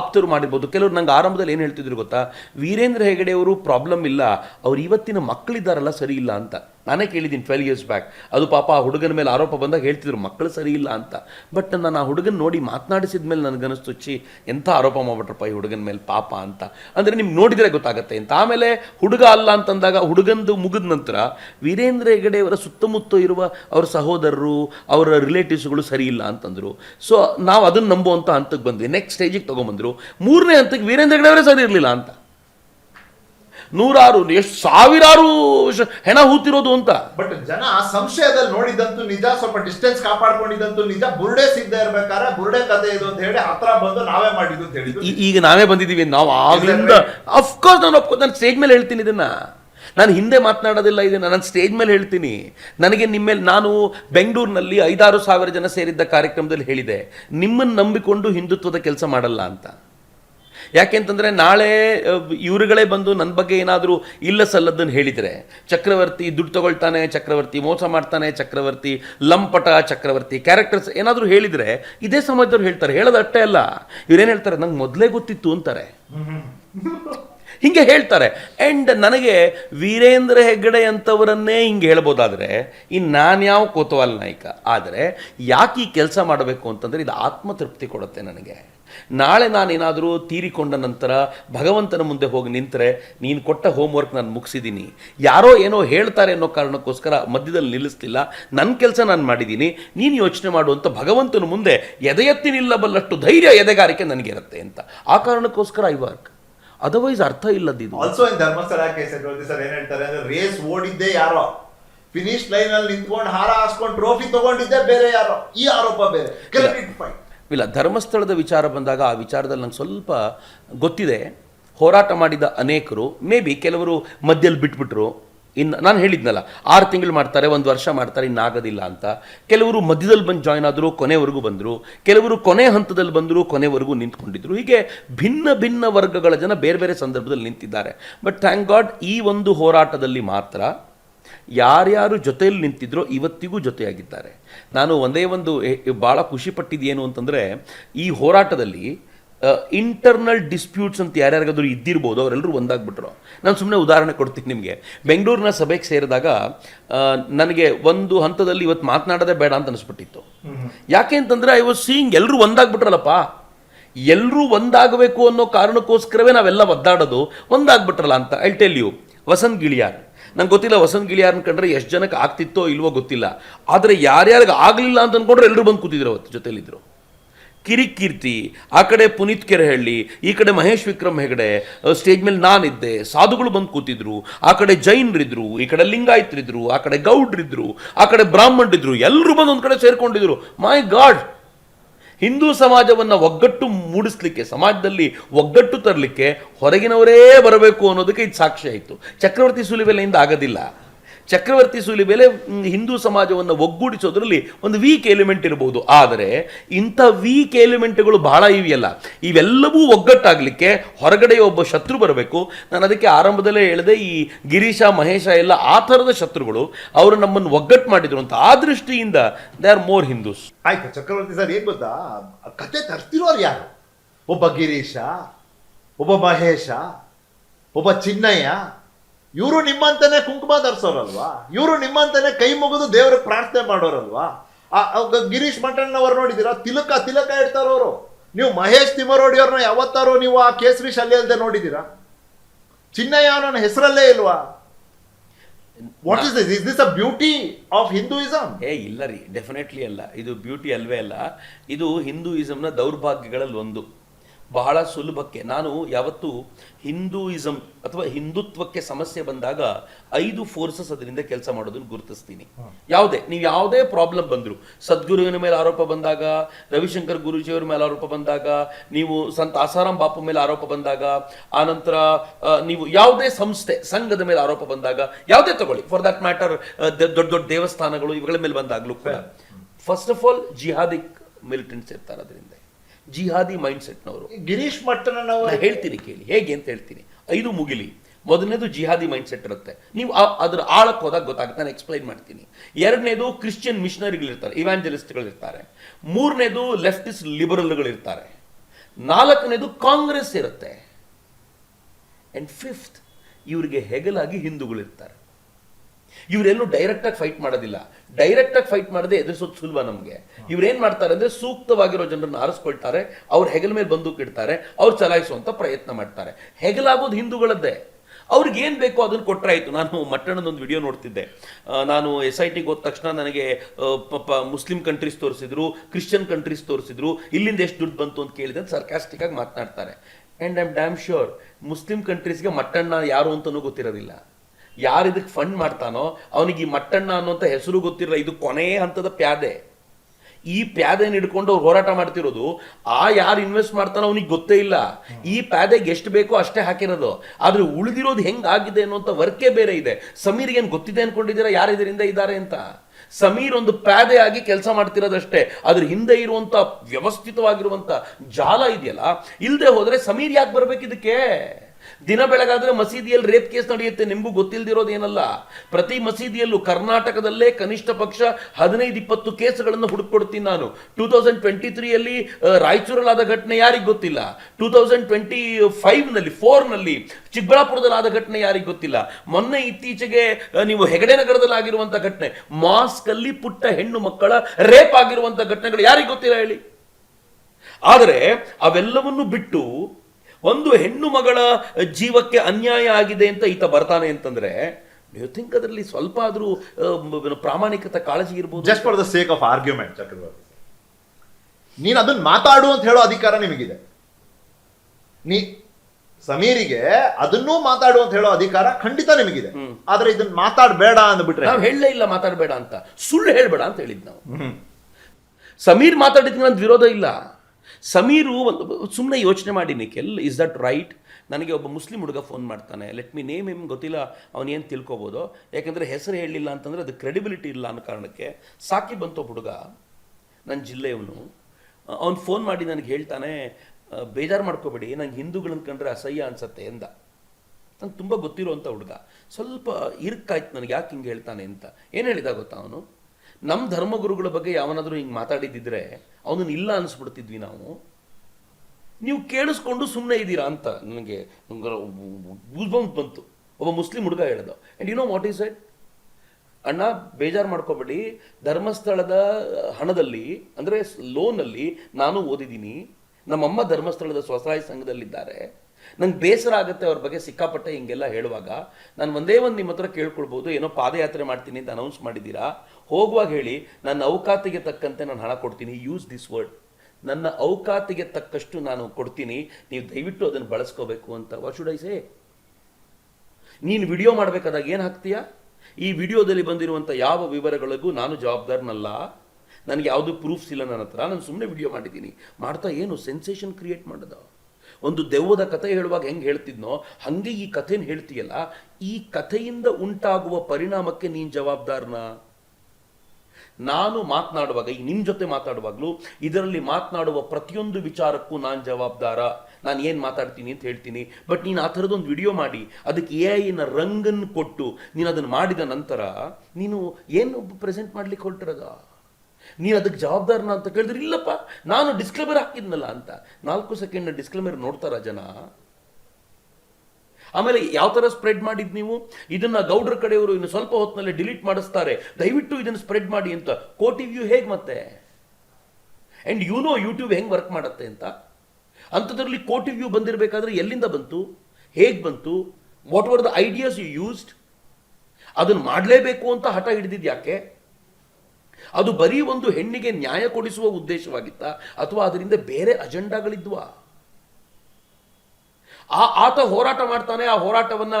ಆಪ್ತರು ಮಾಡಿರ್ಬೋದು. ಕೆಲವರು ನಂಗೆ ಆರಂಭದಲ್ಲಿ ಏನು ಹೇಳ್ತಿದ್ರು ಗೊತ್ತಾ? ವೀರೇಂದ್ರ ಹೆಗಡೆಯವರು ಪ್ರಾಬ್ಲಮ್ ಇಲ್ಲ, ಅವ್ರು ಇವತ್ತಿನ ಮಕ್ಕಳಿದ್ದಾರಲ್ಲ ಸರಿ ಇಲ್ಲ ಅಂತ. ನಾನೇ ಕೇಳಿದ್ದೀನಿ ಟ್ವೆಲ್ ಇಯರ್ಸ್ ಬ್ಯಾಕ್ ಅದು ಪಾಪ ಆ ಹುಡುಗನ ಮೇಲೆ ಆರೋಪ ಬಂದಾಗ ಹೇಳ್ತಿದ್ರು, ಮಕ್ಕಳು ಸರಿ ಇಲ್ಲ ಅಂತ. ಬಟ್ ನಾನು ಆ ಹುಡುಗನ ನೋಡಿ ಮಾತನಾಡಿಸಿದ ಮೇಲೆ ನನಗನ್ನಿಸ್ತು ಚಿ ಎಂಥ ಆರೋಪ ಮಾಡ್ಬಿಟ್ರಪ್ಪ ಈ ಹುಡುಗನ ಮೇಲೆ ಪಾಪ ಅಂತ. ಅಂದರೆ ನಿಮ್ಗೆ ನೋಡಿದರೆ ಗೊತ್ತಾಗುತ್ತೆ. ಅಂತ ಆಮೇಲೆ ಹುಡುಗ ಅಲ್ಲ ಅಂತಂದಾಗ ಹುಡುಗಂದು ಮುಗಿದ ನಂತರ ವೀರೇಂದ್ರ ಹೆಗಡೆಯವರ ಸುತ್ತಮುತ್ತ ಇರುವ ಅವರ ಸಹೋದರರು, ಅವರ ರಿಲೇಟಿವ್ಸ್ಗಳು ಸರಿ ಇಲ್ಲ ಅಂತಂದರು. ಸೊ ನಾವು ಅದನ್ನು ನಂಬುವಂಥ ಹಂತಕ್ಕೆ ಬಂದ್ವಿ. ನೆಕ್ಸ್ಟ್ ಸ್ಟೇಜಿಗೆ ತೊಗೊಂಬಂದರು. ಮೂರನೇ ಹಂತಕ್ಕೆ ವೀರೇಂದ್ರ ಹೆಗಡೆಯವರೇ ಸರಿ ಇರಲಿಲ್ಲ ಅಂತ. ನೂರಾರು ಎಷ್ಟು ಸಾವಿರಾರು ಹೆಣ ಹೂತಿರೋದು ಅಂತ. ಬಟ್ ಜನ ಸಂಶಯದಲ್ಲಿ ನೋಡಿದಂತೂ ನಿಜ ಸ್ವಲ್ಪ ಡಿಸ್ಟೆನ್ಸ್ ಕಾಪಾಡ್ಕೊಂಡಿದ್ದಂತೂ ನಿಜ. ಬುರ್ಡೆ ಸಿದ್ಧ ಇರ್ಬೇಕಾದ್ರೆ ಬುರ್ಡೆ ಕತೆ ಇದು ಅಂತ ಹೇಳಿ ಹತ್ರ ಬಂದು ನಾವೇ ಮಾಡಿದ್ದು ಅಂತ ಹೇಳಿದ್ವಿ ಈಗ ನಾವೇ ಬಂದಿದ್ದೀವಿ. ನಾವು ಆಗ್ಲಿಂದ ಅಫ್ಕೋರ್ಸ್ ನಾನು ಒಪ್ಕೋ ನಾನು ಸ್ಟೇಜ್ ಮೇಲೆ ಹೇಳ್ತೀನಿ ಇದನ್ನ. ನಾನು ಹಿಂದೆ ಮಾತನಾಡೋದಿಲ್ಲ ಇದನ್ನ. ನಾನು ಸ್ಟೇಜ್ ಮೇಲೆ ಹೇಳ್ತೀನಿ. ನನಗೆ ನಿಮ್ಮ ಮೇಲೆ ನಾನು ಬೆಂಗಳೂರಿನಲ್ಲಿ ಐದಾರು ಸಾವಿರ ಜನ ಸೇರಿದ್ದ ಕಾರ್ಯಕ್ರಮದಲ್ಲಿ ಹೇಳಿದೆ. ನಿಮ್ಮನ್ನು ನಂಬಿಕೊಂಡು ಹಿಂದುತ್ವದ ಕೆಲಸ ಮಾಡಲ್ಲ ಅಂತ. ಯಾಕೆಂತಂದ್ರೆ ನಾಳೆ ಇವರುಗಳೇ ಬಂದು ನನ್ನ ಬಗ್ಗೆ ಏನಾದರೂ ಇಲ್ಲ ಸಲ್ಲದನ್ನು ಹೇಳಿದರೆ, ಚಕ್ರವರ್ತಿ ದುಡ್ಡು ತಗೊಳ್ತಾನೆ, ಚಕ್ರವರ್ತಿ ಮೋಸ ಮಾಡ್ತಾನೆ, ಚಕ್ರವರ್ತಿ ಲಂಪಟ, ಚಕ್ರವರ್ತಿ ಕ್ಯಾರೆಕ್ಟರ್ಸ್ ಏನಾದರೂ ಹೇಳಿದರೆ, ಇದೇ ಸಮಾಜದವ್ರು ಹೇಳ್ತಾರೆ. ಹೇಳೋದು ಅಷ್ಟೇ ಅಲ್ಲ. ಇವ್ರೇನು ಹೇಳ್ತಾರೆ? ನಂಗೆ ಮೊದಲೇ ಗೊತ್ತಿತ್ತು ಅಂತಾರೆ. ಹಿಂಗೆ ಹೇಳ್ತಾರೆ. ಆ್ಯಂಡ್ ನನಗೆ ವೀರೇಂದ್ರ ಹೆಗ್ಗಡೆ ಅಂತವರನ್ನೇ ಹಿಂಗೆ ಹೇಳ್ಬೋದಾದರೆ ಇನ್ನು ನಾನು ಯಾವ ಕೋತವಾಲ್ ನಾಯಕ, ಆದರೆ ಯಾಕೆ ಈ ಕೆಲಸ ಮಾಡಬೇಕು ಅಂತಂದರೆ ಇದು ಆತ್ಮತೃಪ್ತಿ ಕೊಡುತ್ತೆ ನನಗೆ. ನಾಳೆ ನಾನೇನಾದರೂ ತೀರಿಕೊಂಡ ನಂತರ ಭಗವಂತನ ಮುಂದೆ ಹೋಗಿ ನಿಂತರೆ ನೀನು ಕೊಟ್ಟ ಹೋಮ್ವರ್ಕ್ ನಾನು ಮುಗಿಸಿದ್ದೀನಿ ಯಾರೋ ಏನೋ ಹೇಳ್ತಾರೆ ಅನ್ನೋ ಕಾರಣಕ್ಕೋಸ್ಕರ ಮಧ್ಯದಲ್ಲಿ ನಿಲ್ಲಿಸ್ತಿಲ್ಲ ನನ್ನ ಕೆಲಸ ನಾನು ಮಾಡಿದ್ದೀನಿ ನೀನು ಯೋಚನೆ ಮಾಡುವಂಥ ಭಗವಂತನ ಮುಂದೆ ಎದೆಯತ್ತಿ ನಿಲ್ಲಬಲ್ಲಷ್ಟು ಧೈರ್ಯ ಎದೆಗಾರಿಕೆ ನನಗಿರುತ್ತೆ ಅಂತ. ಆ ಕಾರಣಕ್ಕೋಸ್ಕರ ಐ ವರ್ಕ್. ಅದರ್ವೈಸ್ ಅರ್ಥ ಇಲ್ಲದಿದು also in Dharmasthala case sir ಏನ್ ಹೇಳ್ತಾರೆ ಅಂದ್ರೆ ರೇಸ್ ಓಡಿದ್ದೆ ಯಾರೋ ಫಿನಿಶ್ ಲೈನ್ ಅಲ್ಲಿ ನಿಂತ್ಕೊಂಡು ಹಾರ ಹಾಸ್ಕೊಂಡು ಟ್ರೋಫಿ ತಗೊಂಡಿದ್ದೆ ಬೇರೆ ಯಾರೋ, ಈ ಆರೋಪ ಬೇರೆ. ಇಲ್ಲ, ಧರ್ಮಸ್ಥಳದ ವಿಚಾರ ಬಂದಾಗ ಆ ವಿಚಾರದಲ್ಲಿ ನಂಗೆ ಸ್ವಲ್ಪ ಗೊತ್ತಿದೆ. ಹೋರಾಟ ಮಾಡಿದ ಅನೇಕರು, ಮೇ ಬಿ ಕೆಲವರು ಮಧ್ಯದಲ್ಲಿ ಬಿಟ್ಬಿಟ್ರು. ಇನ್ನು ನಾನು ಹೇಳಿದ್ನಲ್ಲ, ಆರು ತಿಂಗಳು ಮಾಡ್ತಾರೆ, ಒಂದು ವರ್ಷ ಮಾಡ್ತಾರೆ, ಇನ್ನಾಗೋದಿಲ್ಲ ಅಂತ. ಕೆಲವರು ಮಧ್ಯದಲ್ಲಿ ಬಂದು ಜಾಯ್ನ್ ಆದರು, ಕೊನೆವರೆಗೂ ಬಂದರು. ಕೆಲವರು ಕೊನೆ ಹಂತದಲ್ಲಿ ಬಂದರು, ಕೊನೆವರೆಗೂ ನಿಂತ್ಕೊಂಡಿದ್ರು. ಹೀಗೆ ಭಿನ್ನ ಭಿನ್ನ ವರ್ಗಗಳ ಜನ ಬೇರೆ ಬೇರೆ ಸಂದರ್ಭದಲ್ಲಿ ನಿಂತಿದ್ದಾರೆ. ಬಟ್ ಥ್ಯಾಂಕ್ ಗಾಡ್ ಈ ಒಂದು ಹೋರಾಟದಲ್ಲಿ ಮಾತ್ರ ಯಾರ್ಯಾರು ಜೊತೆಯಲ್ಲಿ ನಿಂತಿದ್ರೋ ಇವತ್ತಿಗೂ ಜೊತೆಯಾಗಿದ್ದಾರೆ. ನಾನು ಒಂದೇ ಒಂದು ಭಾಳ ಖುಷಿ ಪಟ್ಟಿದ್ದೇನು ಅಂತಂದರೆ, ಈ ಹೋರಾಟದಲ್ಲಿ ಇಂಟರ್ನಲ್ ಡಿಸ್ಪ್ಯೂಟ್ಸ್ ಅಂತ ಯಾರ್ಯಾರಿಗಾದ್ರೂ ಇದ್ದಿರ್ಬೋದು, ಅವರೆಲ್ಲರೂ ಒಂದಾಗ್ಬಿಟ್ರು. ನಾನು ಸುಮ್ಮನೆ ಉದಾಹರಣೆ ಕೊಡ್ತೀನಿ ನಿಮಗೆ. ಬೆಂಗಳೂರಿನ ಸಭೆಗೆ ಸೇರಿದಾಗ ನನಗೆ ಒಂದು ಹಂತದಲ್ಲಿ ಇವತ್ತು ಮಾತನಾಡೋದೇ ಬೇಡ ಅಂತ ಅನಿಸ್ಬಿಟ್ಟಿತ್ತು. ಯಾಕೆ ಅಂತಂದರೆ ಐ ವಾಸ್ ಸೀಯಿಂಗ್ ಎಲ್ಲರೂ ಒಂದಾಗ್ಬಿಟ್ರಲ್ಲಪ್ಪ. ಎಲ್ಲರೂ ಒಂದಾಗಬೇಕು ಅನ್ನೋ ಕಾರಣಕ್ಕೋಸ್ಕರವೇ ನಾವೆಲ್ಲ ಒದ್ದಾಡೋದು, ಒಂದಾಗ್ಬಿಟ್ರಲ್ಲ ಅಂತ. I tell you Vasant Giliyar. ನಂಗೆ ಗೊತ್ತಿಲ್ಲ, ವಸಂತ ಗಿಳಿಯಾರ್ನ ಕಂಡ್ರೆ ಎಷ್ಟು ಜನಕ್ಕೆ ಆಗ್ತಿತ್ತೋ ಇಲ್ವೋ ಗೊತ್ತಿಲ್ಲ. ಆದರೆ ಯಾರ್ಯಾರಿಗೆ ಆಗಲಿಲ್ಲ ಅಂತ ಅಂದ್ಕೊಂಡ್ರೆ ಎಲ್ಲರೂ ಬಂದು ಕೂತಿದ್ರು ಅವತ್ತು, ಜೊತೆಲಿದ್ರು. ಕಿರಿಕೀರ್ತಿ, ಆ ಕಡೆ ಪುನೀತ್ ಕೆರೆಹಳ್ಳಿ, ಈ ಕಡೆ ಮಹೇಶ್ ವಿಕ್ರಮ್ ಹೆಗಡೆ ಸ್ಟೇಜ್ ಮೇಲೆ ನಾನಿದ್ದೆ, ಸಾಧುಗಳು ಬಂದು ಕೂತಿದ್ರು, ಆ ಕಡೆ ಜೈನರಿದ್ರು, ಈ ಕಡೆ ಲಿಂಗಾಯತರಿದ್ರು, ಆ ಕಡೆ ಗೌಡ್ರಿದ್ರು, ಆ ಕಡೆ ಬ್ರಾಹ್ಮಣರಿದ್ರು ಎಲ್ಲರೂ ಬಂದು ಒಂದು ಕಡೆ ಸೇರ್ಕೊಂಡಿದ್ರು. ಮೈ ಗಾಡ್ ಹಿಂದೂ ಸಮಾಜವನ್ನು ಒಗ್ಗಟ್ಟು ಮೂಡಿಸ್ಲಿಕ್ಕೆ, ಸಮಾಜದಲ್ಲಿ ಒಗ್ಗಟ್ಟು ತರಲಿಕ್ಕೆ ಹೊರಗಿನವರೇ ಬರಬೇಕು ಅನ್ನೋದಕ್ಕೆ ಇದು ಸಾಕ್ಷಿ ಆಯಿತು. ಚಕ್ರವರ್ತಿ ಸುಲಿಬೆಲೆಯಿಂದ ಆಗೋದಿಲ್ಲ. ಚಕ್ರವರ್ತಿ ಸೂಲಿ ಮೇಲೆ ಹಿಂದೂ ಸಮಾಜವನ್ನು ಒಗ್ಗೂಡಿಸೋದ್ರಲ್ಲಿ ಒಂದು ವೀಕ್ ಎಲಿಮೆಂಟ್ ಇರಬಹುದು ಆದರೆ, ಇಂಥ ವೀಕ್ ಎಲಿಮೆಂಟ್ಗಳು ಬಹಳ ಇವೆಯಲ್ಲ. ಇವೆಲ್ಲವೂ ಒಗ್ಗಟ್ಟಾಗಲಿಕ್ಕೆ ಹೊರಗಡೆ ಒಬ್ಬ ಶತ್ರು ಬರಬೇಕು. ನಾನು ಅದಕ್ಕೆ ಆರಂಭದಲ್ಲೇ ಹೇಳಿದೆ, ಈ ಗಿರೀಶ, ಮಹೇಶ ಎಲ್ಲ ಆ ಥರದ ಶತ್ರುಗಳು, ಅವರು ನಮ್ಮನ್ನು ಒಗ್ಗಟ್ಟು ಮಾಡಿದ್ರು ಅಂತ. ಆ ದೃಷ್ಟಿಯಿಂದ ದೇ ಆರ್ ಮೋರ್ ಹಿಂದೂಸ್. ಆಯ್ತು, ಚಕ್ರವರ್ತಿ ಸರ್, ಏನ್ ಗೊತ್ತಾ? ಕತೆ ತರ್ತಿರೋರು ಯಾರು? ಒಬ್ಬ ಗಿರೀಶ, ಒಬ್ಬ ಮಹೇಶ, ಒಬ್ಬ ಚಿನ್ನಯ್ಯ ಇವರು ನಿಮ್ಮಂತಾನೆ ಕುಂಕುಮ ಧರಿಸೋರಲ್ವಾ? ಇವರು ನಿಮ್ಮಂತಾನೆ ಕೈ ಮುಗಿದು ದೇವ್ರಿಗೆ ಪ್ರಾರ್ಥನೆ ಮಾಡೋರಲ್ವಾ? ಗಿರೀಶ್ ಮಠಣ್ಣವ್ರು ನೋಡಿದಿರಾ ತಿಲಕ ತಿಲಕ ಇಡ್ತಾರವರು. ನೀವು ಮಹೇಶ್ ತಿಮ್ಮರೋಡಿಯವ್ರನ್ನ ಯಾವತ್ತಾರು ನೀವು ಆ ಕೇಸರಿ ಶಾಲೆ ಅಲ್ಲದೆ ನೋಡಿದ್ದೀರಾ? ಚಿನ್ನಯ್ಯ ನನ್ನ ಹೆಸರಲ್ಲೇ ಇಲ್ವಾ? What is this is this a beauty of Hinduism ಏ, ಇಲ್ಲ ರೀ. ಡೆಫಿನೆಟ್ಲಿ ಅಲ್ಲ. ಇದು ಬ್ಯೂಟಿ ಅಲ್ವೇ ಅಲ್ಲ. ಇದು ಹಿಂದೂಯಿಸಮ್ನ ದೌರ್ಭಾಗ್ಯಗಳಲ್ಲಿ ಒಂದು. ಬಹಳ ಸುಲಭಕ್ಕೆ ನಾನು ಯಾವತ್ತು ಹಿಂದೂಯಿಸಂ ಅಥವಾ ಹಿಂದುತ್ವಕ್ಕೆ ಸಮಸ್ಯೆ ಬಂದಾಗ ಐದು ಫೋರ್ಸಸ್ ಅದರಿಂದ ಕೆಲಸ ಮಾಡೋದನ್ನು ಗುರುತಿಸ್ತೀನಿ. ಯಾವುದೇ ನೀವು ಯಾವುದೇ ಪ್ರಾಬ್ಲಮ್ ಬಂದ್ರು ಸದ್ಗುರುವಿನ ಮೇಲೆ ಆರೋಪ ಬಂದಾಗ ರವಿಶಂಕರ್ ಗುರುಜಿಯವರ ಮೇಲೆ ಆರೋಪ ಬಂದಾಗ ನೀವು ಸಂತ ಆಸಾರಾಮ್ ಬಾಪು ಮೇಲೆ ಆರೋಪ ಬಂದಾಗ ಆನಂತರ ನೀವು ಯಾವುದೇ ಸಂಸ್ಥೆ ಸಂಘದ ಮೇಲೆ ಆರೋಪ ಬಂದಾಗ ಯಾವುದೇ ತಗೊಳ್ಳಿ ಫಾರ್ ದಟ್ ಮ್ಯಾಟರ್ ದೊಡ್ಡ ದೊಡ್ಡ ದೇವಸ್ಥಾನಗಳು ಇವುಗಳ ಮೇಲೆ ಬಂದಾಗ್ಲೂ ಕೂಡ. First of all jihadic militants ಇರ್ತಾರೆ ಅದರಿಂದ. ಜಿಹಾದಿ ಮೈಂಡ್ ಸೆಟ್ನವರು ಗಿರೀಶ್ ಮಟ್ಟಣ್ಣನವರು. ಹೇಳ್ತೀನಿ ಕೇಳಿ ಹೇಗೆ ಅಂತ ಹೇಳ್ತೀನಿ. ಐದು ಮುಗಿಲಿ ಮೊದಲನೇದು ಜಿಹಾದಿ ಮೈಂಡ್ ಸೆಟ್ ಇರುತ್ತೆ. ನೀವು ಅದರ ಆಳಕ್ಕೆ ಹೋದಾಗ ಗೊತ್ತಾಗುತ್ತೆ ನಾನು ಎಕ್ಸ್ಪ್ಲೈನ್ ಮಾಡ್ತೀನಿ. ಎರಡನೇದು ಕ್ರಿಶ್ಚಿಯನ್ ಮಿಷನರಿಗಳಿರ್ತಾರೆ ಇರ್ತಾರೆ ಮೂರನೇದು ಲೆಫ್ಟಿಸ್ಟ್ ಲಿಬರಲ್ಗಳಿರ್ತಾರೆ ನಾಲ್ಕನೇದು ಕಾಂಗ್ರೆಸ್ ಇರುತ್ತೆ. ಅಂಡ್ ಫಿಫ್ತ್ ಇವರಿಗೆ ಹೆಗಲಾಗಿ ಹಿಂದೂಗಳಿರ್ತಾರೆ. ಇವರೆಲ್ಲೂ ಡೈರೆಕ್ಟ್ ಆಗಿ ಫೈಟ್ ಮಾಡೋದಿಲ್ಲ. ಡೈರೆಕ್ಟ್ ಆಗಿ ಫೈಟ್ ಮಾಡದೆ ಎದುರಿಸೋದು ಸುಲಭ ನಮಗೆ. ಇವ್ರೇನ್ ಮಾಡ್ತಾರೆ ಅಂದ್ರೆ ಸೂಕ್ತವಾಗಿರೋ ಜನರನ್ನು ಆರಿಸ್ಕೊಳ್ತಾರೆ, ಅವ್ರ ಹೆಗಲ ಮೇಲೆ ಬಂದೂಕ್ ಇಡ್ತಾರೆ, ಅವ್ರು ಚಲಾಯಿಸುವಂತ ಪ್ರಯತ್ನ ಮಾಡ್ತಾರೆ. ಹೆಗಲಾಗೋದು ಹಿಂದೂಗಳದ್ದೇ. ಅವ್ರಿಗೆ ಏನ್ ಬೇಕೋ ಅದನ್ನ ಕೊಟ್ರಾಯ್ತು. ನಾನು ಮಟ್ಟಣ್ಣದೊಂದು ವಿಡಿಯೋ ನೋಡ್ತಿದ್ದೆ. ನಾನು ಎಸ್ ಐ ಟಿಗೆ ಹೋದ ತಕ್ಷಣ ನನಗೆ ಪಾಪ, ಮುಸ್ಲಿಂ ಕಂಟ್ರೀಸ್ ತೋರಿಸಿದ್ರು ಕ್ರಿಶ್ಚಿಯನ್ ಕಂಟ್ರೀಸ್ ತೋರಿಸಿದ್ರು, ಇಲ್ಲಿಂದ ಎಷ್ಟು ದುಡ್ಡು ಬಂತು ಅಂತ ಕೇಳಿದ್ರೆ ಸರ್ಕಾಸ್ಟಿಕ್ ಆಗಿ ಮಾತನಾಡ್ತಾರೆ. And am damn sure Muslim ಕಂಟ್ರೀಸ್ಗೆ Mattanna ಯಾರು ಅಂತನೂ ಗೊತ್ತಿರೋದಿಲ್ಲ. ಯಾರು ಇದಕ್ಕೆ ಫಂಡ್ ಮಾಡ್ತಾನೋ, ಅವನಿಗೆ ಈ ಮಟ್ಟಣ್ಣ ಅನ್ನೋಂಥ ಹೆಸರು ಗೊತ್ತಿರಲ್ಲ. ಇದು ಕೊನೆಯ ಹಂತದ ಪ್ಯಾದೆ. ಈ ಪ್ಯಾದೆನ ಹಿಡ್ಕೊಂಡು ಅವ್ರು ಹೋರಾಟ ಮಾಡ್ತಿರೋದು, ಆ ಯಾರು ಇನ್ವೆಸ್ಟ್ ಮಾಡ್ತಾನೋ ಅವನಿಗೆ ಗೊತ್ತೇ ಇಲ್ಲ. ಈ ಪ್ಯಾದೆಗೆ ಎಷ್ಟು ಬೇಕೋ ಅಷ್ಟೇ ಹಾಕಿರೋದು. ಆದ್ರೆ ಉಳಿದಿರೋದು ಹೆಂಗಾಗಿದೆ ಅನ್ನೋಂಥ ವರ್ಕೇ ಬೇರೆ ಇದೆ. ಸಮೀರ್ಗೆ ಏನು ಗೊತ್ತಿದೆ ಅಂದ್ಕೊಂಡಿದ್ದೀರಾ ಯಾರು ಇದರಿಂದ ಇದ್ದಾರೆ ಅಂತ. ಸಮೀರ್ ಒಂದು ಪ್ಯಾದೆ ಆಗಿ ಕೆಲಸ ಮಾಡ್ತಿರೋದಷ್ಟೇ. ಅದ್ರ ಹಿಂದೆ ಇರುವಂತ ವ್ಯವಸ್ಥಿತವಾಗಿರುವಂತ ಜಾಲ ಇದೆಯಲ್ಲ ಇಲ್ಲದೆ ಹೋದರೆ ಸಮೀರ್ ಯಾಕೆ ಬರ್ಬೇಕು ಇದಕ್ಕೆ ದಿನ ಬೆಳಗಾದರೆ ಮಸೀದಿಯಲ್ಲಿ ರೇಪ್ ಕೇಸ್ ನಡೆಯುತ್ತೆ, ನಿಮಗೂ ಗೊತ್ತಿಲ್ದಿರೋದು ಏನಲ್ಲ? ಪ್ರತಿ ಮಸೀದಿಯಲ್ಲೂ ಕರ್ನಾಟಕದಲ್ಲೇ ಕನಿಷ್ಠ ಪಕ್ಷ ಹದಿನೈದು, ಇಪ್ಪತ್ತು ಕೇಸ್ಗಳನ್ನು ಹುಡುಕೊಡ್ತೀನಿ ನಾನು. ಟೂ ತೌಸಂಡ್ ಟ್ವೆಂಟಿ ತ್ರೀಯಲ್ಲಿ ರಾಯಚೂರಲ್ಲಾದ ಘಟನೆ ಯಾರಿಗೆ ಗೊತ್ತಿಲ್ಲ? ಟೂ ತೌಸಂಡ್ ಟ್ವೆಂಟಿ ಫೈವ್ನಲ್ಲಿ, ಫೋರ್ನಲ್ಲಿ ಚಿಕ್ಕಬಳ್ಳಾಪುರದಲ್ಲಾದ ಘಟನೆ ಯಾರಿಗೆ ಗೊತ್ತಿಲ್ಲ? ಮೊನ್ನೆ ಇತ್ತೀಚೆಗೆ ನೀವು ಹೆಗಡೆ ನಗರದಲ್ಲಿ ಆಗಿರುವಂಥ ಘಟನೆ, ಮಾಸ್ಕಲ್ಲಿ ಪುಟ್ಟ ಹೆಣ್ಣು ಮಕ್ಕಳ ರೇಪ್ ಆಗಿರುವಂತ ಘಟನೆಗಳು ಯಾರಿಗೆ ಗೊತ್ತಿಲ್ಲ ಹೇಳಿ? ಆದರೆ ಅವೆಲ್ಲವನ್ನು ಬಿಟ್ಟು ಒಂದು ಹೆಣ್ಣು ಮಗಳ ಜೀವಕ್ಕೆ ಅನ್ಯಾಯ ಆಗಿದೆ ಅಂತ ಈತ ಬರ್ತಾನೆ ಅಂತಂದ್ರೆ ಯು ಥಿಂಕ್ ಅದರಲ್ಲಿ ಸ್ವಲ್ಪ ಆದರೂ ಪ್ರಾಮಾಣಿಕತೆ ಕಾಳಜಿ ಇರ್ಬೋದು? Just for the sake of argument Chakravarti. ನೀನ್ ಅದನ್ನ ಮಾತಾಡು ಅಂತ ಹೇಳೋ ಅಧಿಕಾರ ನಿಮಗಿದೆ. ನೀ ಸಮೀರಿಗೆ ಅದನ್ನೂ ಮಾತಾಡು ಅಂತ ಹೇಳೋ ಅಧಿಕಾರ ಖಂಡಿತ ನಿಮಗಿದೆ. ಆದ್ರೆ ಇದನ್ನ ಮಾತಾಡಬೇಡ ಅಂದ್ಬಿಟ್ರೆ ನಾವು ಹೇಳಲೇ ಇಲ್ಲ ಮಾತಾಡಬೇಡ ಅಂತ. ಸುಳ್ಳು ಹೇಳ್ಬೇಡ ಅಂತ ಹೇಳಿದ್ ನಾವು. ಸಮೀರ್ ಮಾತಾಡಿದ್ವಿ ಅಂತ ವಿರೋಧ ಇಲ್ಲ. ಸಮೀರು ಒಂದು ಸುಮ್ಮನೆ ಯೋಚನೆ ಮಾಡಿ ನಿಖಿಲ್ ಇಸ್ ದಟ್ ರೈಟ್ ನನಗೆ ಒಬ್ಬ ಮುಸ್ಲಿಂ ಹುಡುಗ ಫೋನ್ ಮಾಡ್ತಾನೆ. ಲೆಟ್ ಮಿ ನೇಮ್ ಹಿಮ್ ಗೊತ್ತಿಲ್ಲ ಅವನೇನು ತಿಳ್ಕೊಬೋದು. ಯಾಕಂದರೆ ಹೆಸರು ಹೇಳಲಿಲ್ಲ ಅಂತಂದರೆ ಅದು ಕ್ರೆಡಿಬಿಲಿಟಿ ಇಲ್ಲ ಅನ್ನೋ ಕಾರಣಕ್ಕೆ ಸಾಕಿ ಬಂತು ಹುಡುಗ ನನ್ನ ಜಿಲ್ಲೆಯವನು. ಅವ್ನು ಫೋನ್ ಮಾಡಿ ನನಗೆ ಹೇಳ್ತಾನೆ "ಆ, ಬೇಜಾರು ಮಾಡ್ಕೋಬೇಡಿ ನಂಗೆ ಹಿಂದೂಗಳನ್ನ ಕಂಡ್ರೆ ಅಸಹ್ಯ ಅನಿಸತ್ತೆ ಎಂದ. ನಂಗೆ ತುಂಬ ಗೊತ್ತಿರುವಂಥ ಹುಡುಗ. ಸ್ವಲ್ಪ ಇರ್ಕಾಯ್ತು ನನಗೆ ಯಾಕೆ ಹಿಂಗೆ ಹೇಳ್ತಾನೆ ಅಂತ. ಏನು ಹೇಳಿದ ಗೊತ್ತಾ ಅವನು? ನಮ್ಮ ಧರ್ಮಗುರುಗಳ ಬಗ್ಗೆ ಯಾವನಾದರೂ ಹಿಂಗೆ ಮಾತಾಡಿದ್ದಿದ್ರೆ ಅವನನ್ನ ಇಲ್ಲ ಅನಿಸ್ಬಿಡ್ತಿದ್ವಿ ನಾವು. ನೀವು ಕೇಳಿಸ್ಕೊಂಡು ಸುಮ್ಮನೆ ಇದ್ದೀರಾ ಅಂತ ನನಗೆ ಗೂಸ್ಬಂಪ್ ಬಂತು. ಒಬ್ಬ ಮುಸ್ಲಿಂ ಹುಡುಗ ಹೇಳ್ದ and you know what is it ಅಣ್ಣ, ಬೇಜಾರು ಮಾಡ್ಕೋಬೇಡಿ. ಧರ್ಮಸ್ಥಳದ ಹಣದಲ್ಲಿ, ಅಂದರೆ ಲೋನಲ್ಲಿ ನಾನು ಓದಿದ್ದೀನಿ. ನಮ್ಮಮ್ಮ ಧರ್ಮಸ್ಥಳದ ಸ್ವಸಹಾಯ ಸಂಘದಲ್ಲಿದ್ದಾರೆ. ನಂಗೆ ಬೇಸರ ಆಗುತ್ತೆ ಅವ್ರ ಬಗ್ಗೆ ಸಿಕ್ಕಾಪಟ್ಟೆ ಹಿಂಗೆಲ್ಲ ಹೇಳುವಾಗ. ನಾನು ಒಂದೇ ಒಂದು ನಿಮ್ಮ ಹತ್ರ ಕೇಳ್ಕೊಳ್ಬೋದು. ಏನೋ ಪಾದಯಾತ್ರೆ ಮಾಡ್ತೀನಿ ಅಂತ ಅನೌನ್ಸ್ ಮಾಡಿದ್ದೀರಾ? ಹೋಗುವಾಗ ಹೇಳಿ, ನನ್ನ ಅವಕಾತಿಗೆ ತಕ್ಕಂತೆ ನಾನು ಹಣ ಕೊಡ್ತೀನಿ ಯೂಸ್ ದಿಸ್ ವರ್ಡ್ ನನ್ನ ಅವಕಾತಿಗೆ ತಕ್ಕಷ್ಟು ನಾನು ಕೊಡ್ತೀನಿ, ನೀವು ದಯವಿಟ್ಟು ಅದನ್ನು ಬಳಸ್ಕೋಬೇಕು ಅಂತ. ವಾಟ್ ಐ ಸೇ ನೀನು ವಿಡಿಯೋ ಮಾಡಬೇಕಾದಾಗ ಏನು ಹಾಕ್ತೀಯಾ? ಈ ವಿಡಿಯೋದಲ್ಲಿ ಬಂದಿರುವಂಥ ಯಾವ ವಿವರಗಳಿಗೂ ನಾನು ಜವಾಬ್ದಾರನಲ್ಲ. ನನಗೆ ಯಾವುದು ಪ್ರೂಫ್ಸ್ ಇಲ್ಲ ನನ್ನ ಹತ್ರ. ನಾನು ಸುಮ್ಮನೆ ವಿಡಿಯೋ ಮಾಡಿದ್ದೀನಿ. ಮಾಡ್ತಾ ಏನು? ಸೆನ್ಸೇಷನ್ ಕ್ರಿಯೇಟ್ ಮಾಡೋದು. ಒಂದು ದೆವ್ವದ ಕಥೆ ಹೇಳುವಾಗ ಹೆಂಗೆ ಹೇಳ್ತಿದ್ನೋ, ಹಾಗೆ ಈ ಕಥೆನ ಹೇಳ್ತೀಯಲ್ಲ. ಈ ಕಥೆಯಿಂದ ಉಂಟಾಗುವ ಪರಿಣಾಮಕ್ಕೆ ನೀನು ಜವಾಬ್ದಾರನ? ನಾನು ಮಾತನಾಡುವಾಗ, ಈ ನಿಮ್ಮ ಜೊತೆ ಮಾತಾಡುವಾಗಲೂ ಇದರಲ್ಲಿ ಮಾತನಾಡುವ ಪ್ರತಿಯೊಂದು ವಿಚಾರಕ್ಕೂ ನಾನು ಜವಾಬ್ದಾರ. ನಾನು ಏನು ಮಾತಾಡ್ತೀನಿ ಅಂತ ಹೇಳ್ತೀನಿ. ಬಟ್ ನೀನು ಆ ಥರದೊಂದು ವಿಡಿಯೋ ಮಾಡಿ, ಅದಕ್ಕೆ ಎ ಐನ ರಂಗನ್ನು ಕೊಟ್ಟು ನೀನು ಅದನ್ನು ಮಾಡಿದ ನಂತರ ನೀನು ಏನು ಪ್ರೆಸೆಂಟ್ ಮಾಡ್ಲಿಕ್ಕೆ ಹೊರಟಿರೋದ? ನೀನು ಅದಕ್ಕೆ ಜವಾಬ್ದಾರನ ಅಂತ ಕೇಳಿದ್ರೆ ಇಲ್ಲಪ್ಪ, ನಾನು ಡಿಸ್ಕ್ಲೇಮರ್ ಹಾಕಿದ್ನಲ್ಲ ಅಂತ. ನಾಲ್ಕು ಸೆಕೆಂಡ್ ಡಿಸ್ಕ್ಲೇಮರ್ ನೋಡ್ತಾರ ಜನ ಆಮೇಲೆ ಯಾವ ಥರ ಸ್ಪ್ರೆಡ್ ಮಾಡಿದ್ ನೀವು? ಇದನ್ನ ಗೌಡ್ರ ಕಡೆಯವರು ಇನ್ನು ಸ್ವಲ್ಪ ಹೊತ್ತಿನಲ್ಲಿ ಡಿಲೀಟ್ ಮಾಡಿಸ್ತಾರೆ. ದಯವಿಟ್ಟು ಇದನ್ನು ಸ್ಪ್ರೆಡ್ ಮಾಡಿ ಅಂತ. ಕೋಟಿ ವ್ಯೂ ಹೇಗೆ ಮತ್ತೆ? ಅಂಡ್ ಯು ನೋ ಯೂಟ್ಯೂಬ್ ಹೆಂಗೆ ವರ್ಕ್ ಮಾಡುತ್ತೆ ಅಂತ? ಅಂಥದ್ರಲ್ಲಿ ಕೋಟಿ ವ್ಯೂ ಬಂದಿರಬೇಕಾದ್ರೆ ಎಲ್ಲಿಂದ ಬಂತು? ಹೇಗೆ ಬಂತು? What were the ideas you used ಅದನ್ನು ಮಾಡಲೇಬೇಕು ಅಂತ ಹಠ ಹಿಡಿದಿದ್ದು ಯಾಕೆ? ಅದು ಬರೀ ಒಂದು ಹೆಣ್ಣಿಗೆ ನ್ಯಾಯ ಕೊಡಿಸುವ ಉದ್ದೇಶವಾಗಿತ್ತ? ಅಥವಾ ಅದರಿಂದ ಬೇರೆ ಅಜೆಂಡಾಗಳಿದ್ವಾ ಆ ಆತ ಹೋರಾಟ ಮಾಡ್ತಾನೆ ಆ ಹೋರಾಟವನ್ನ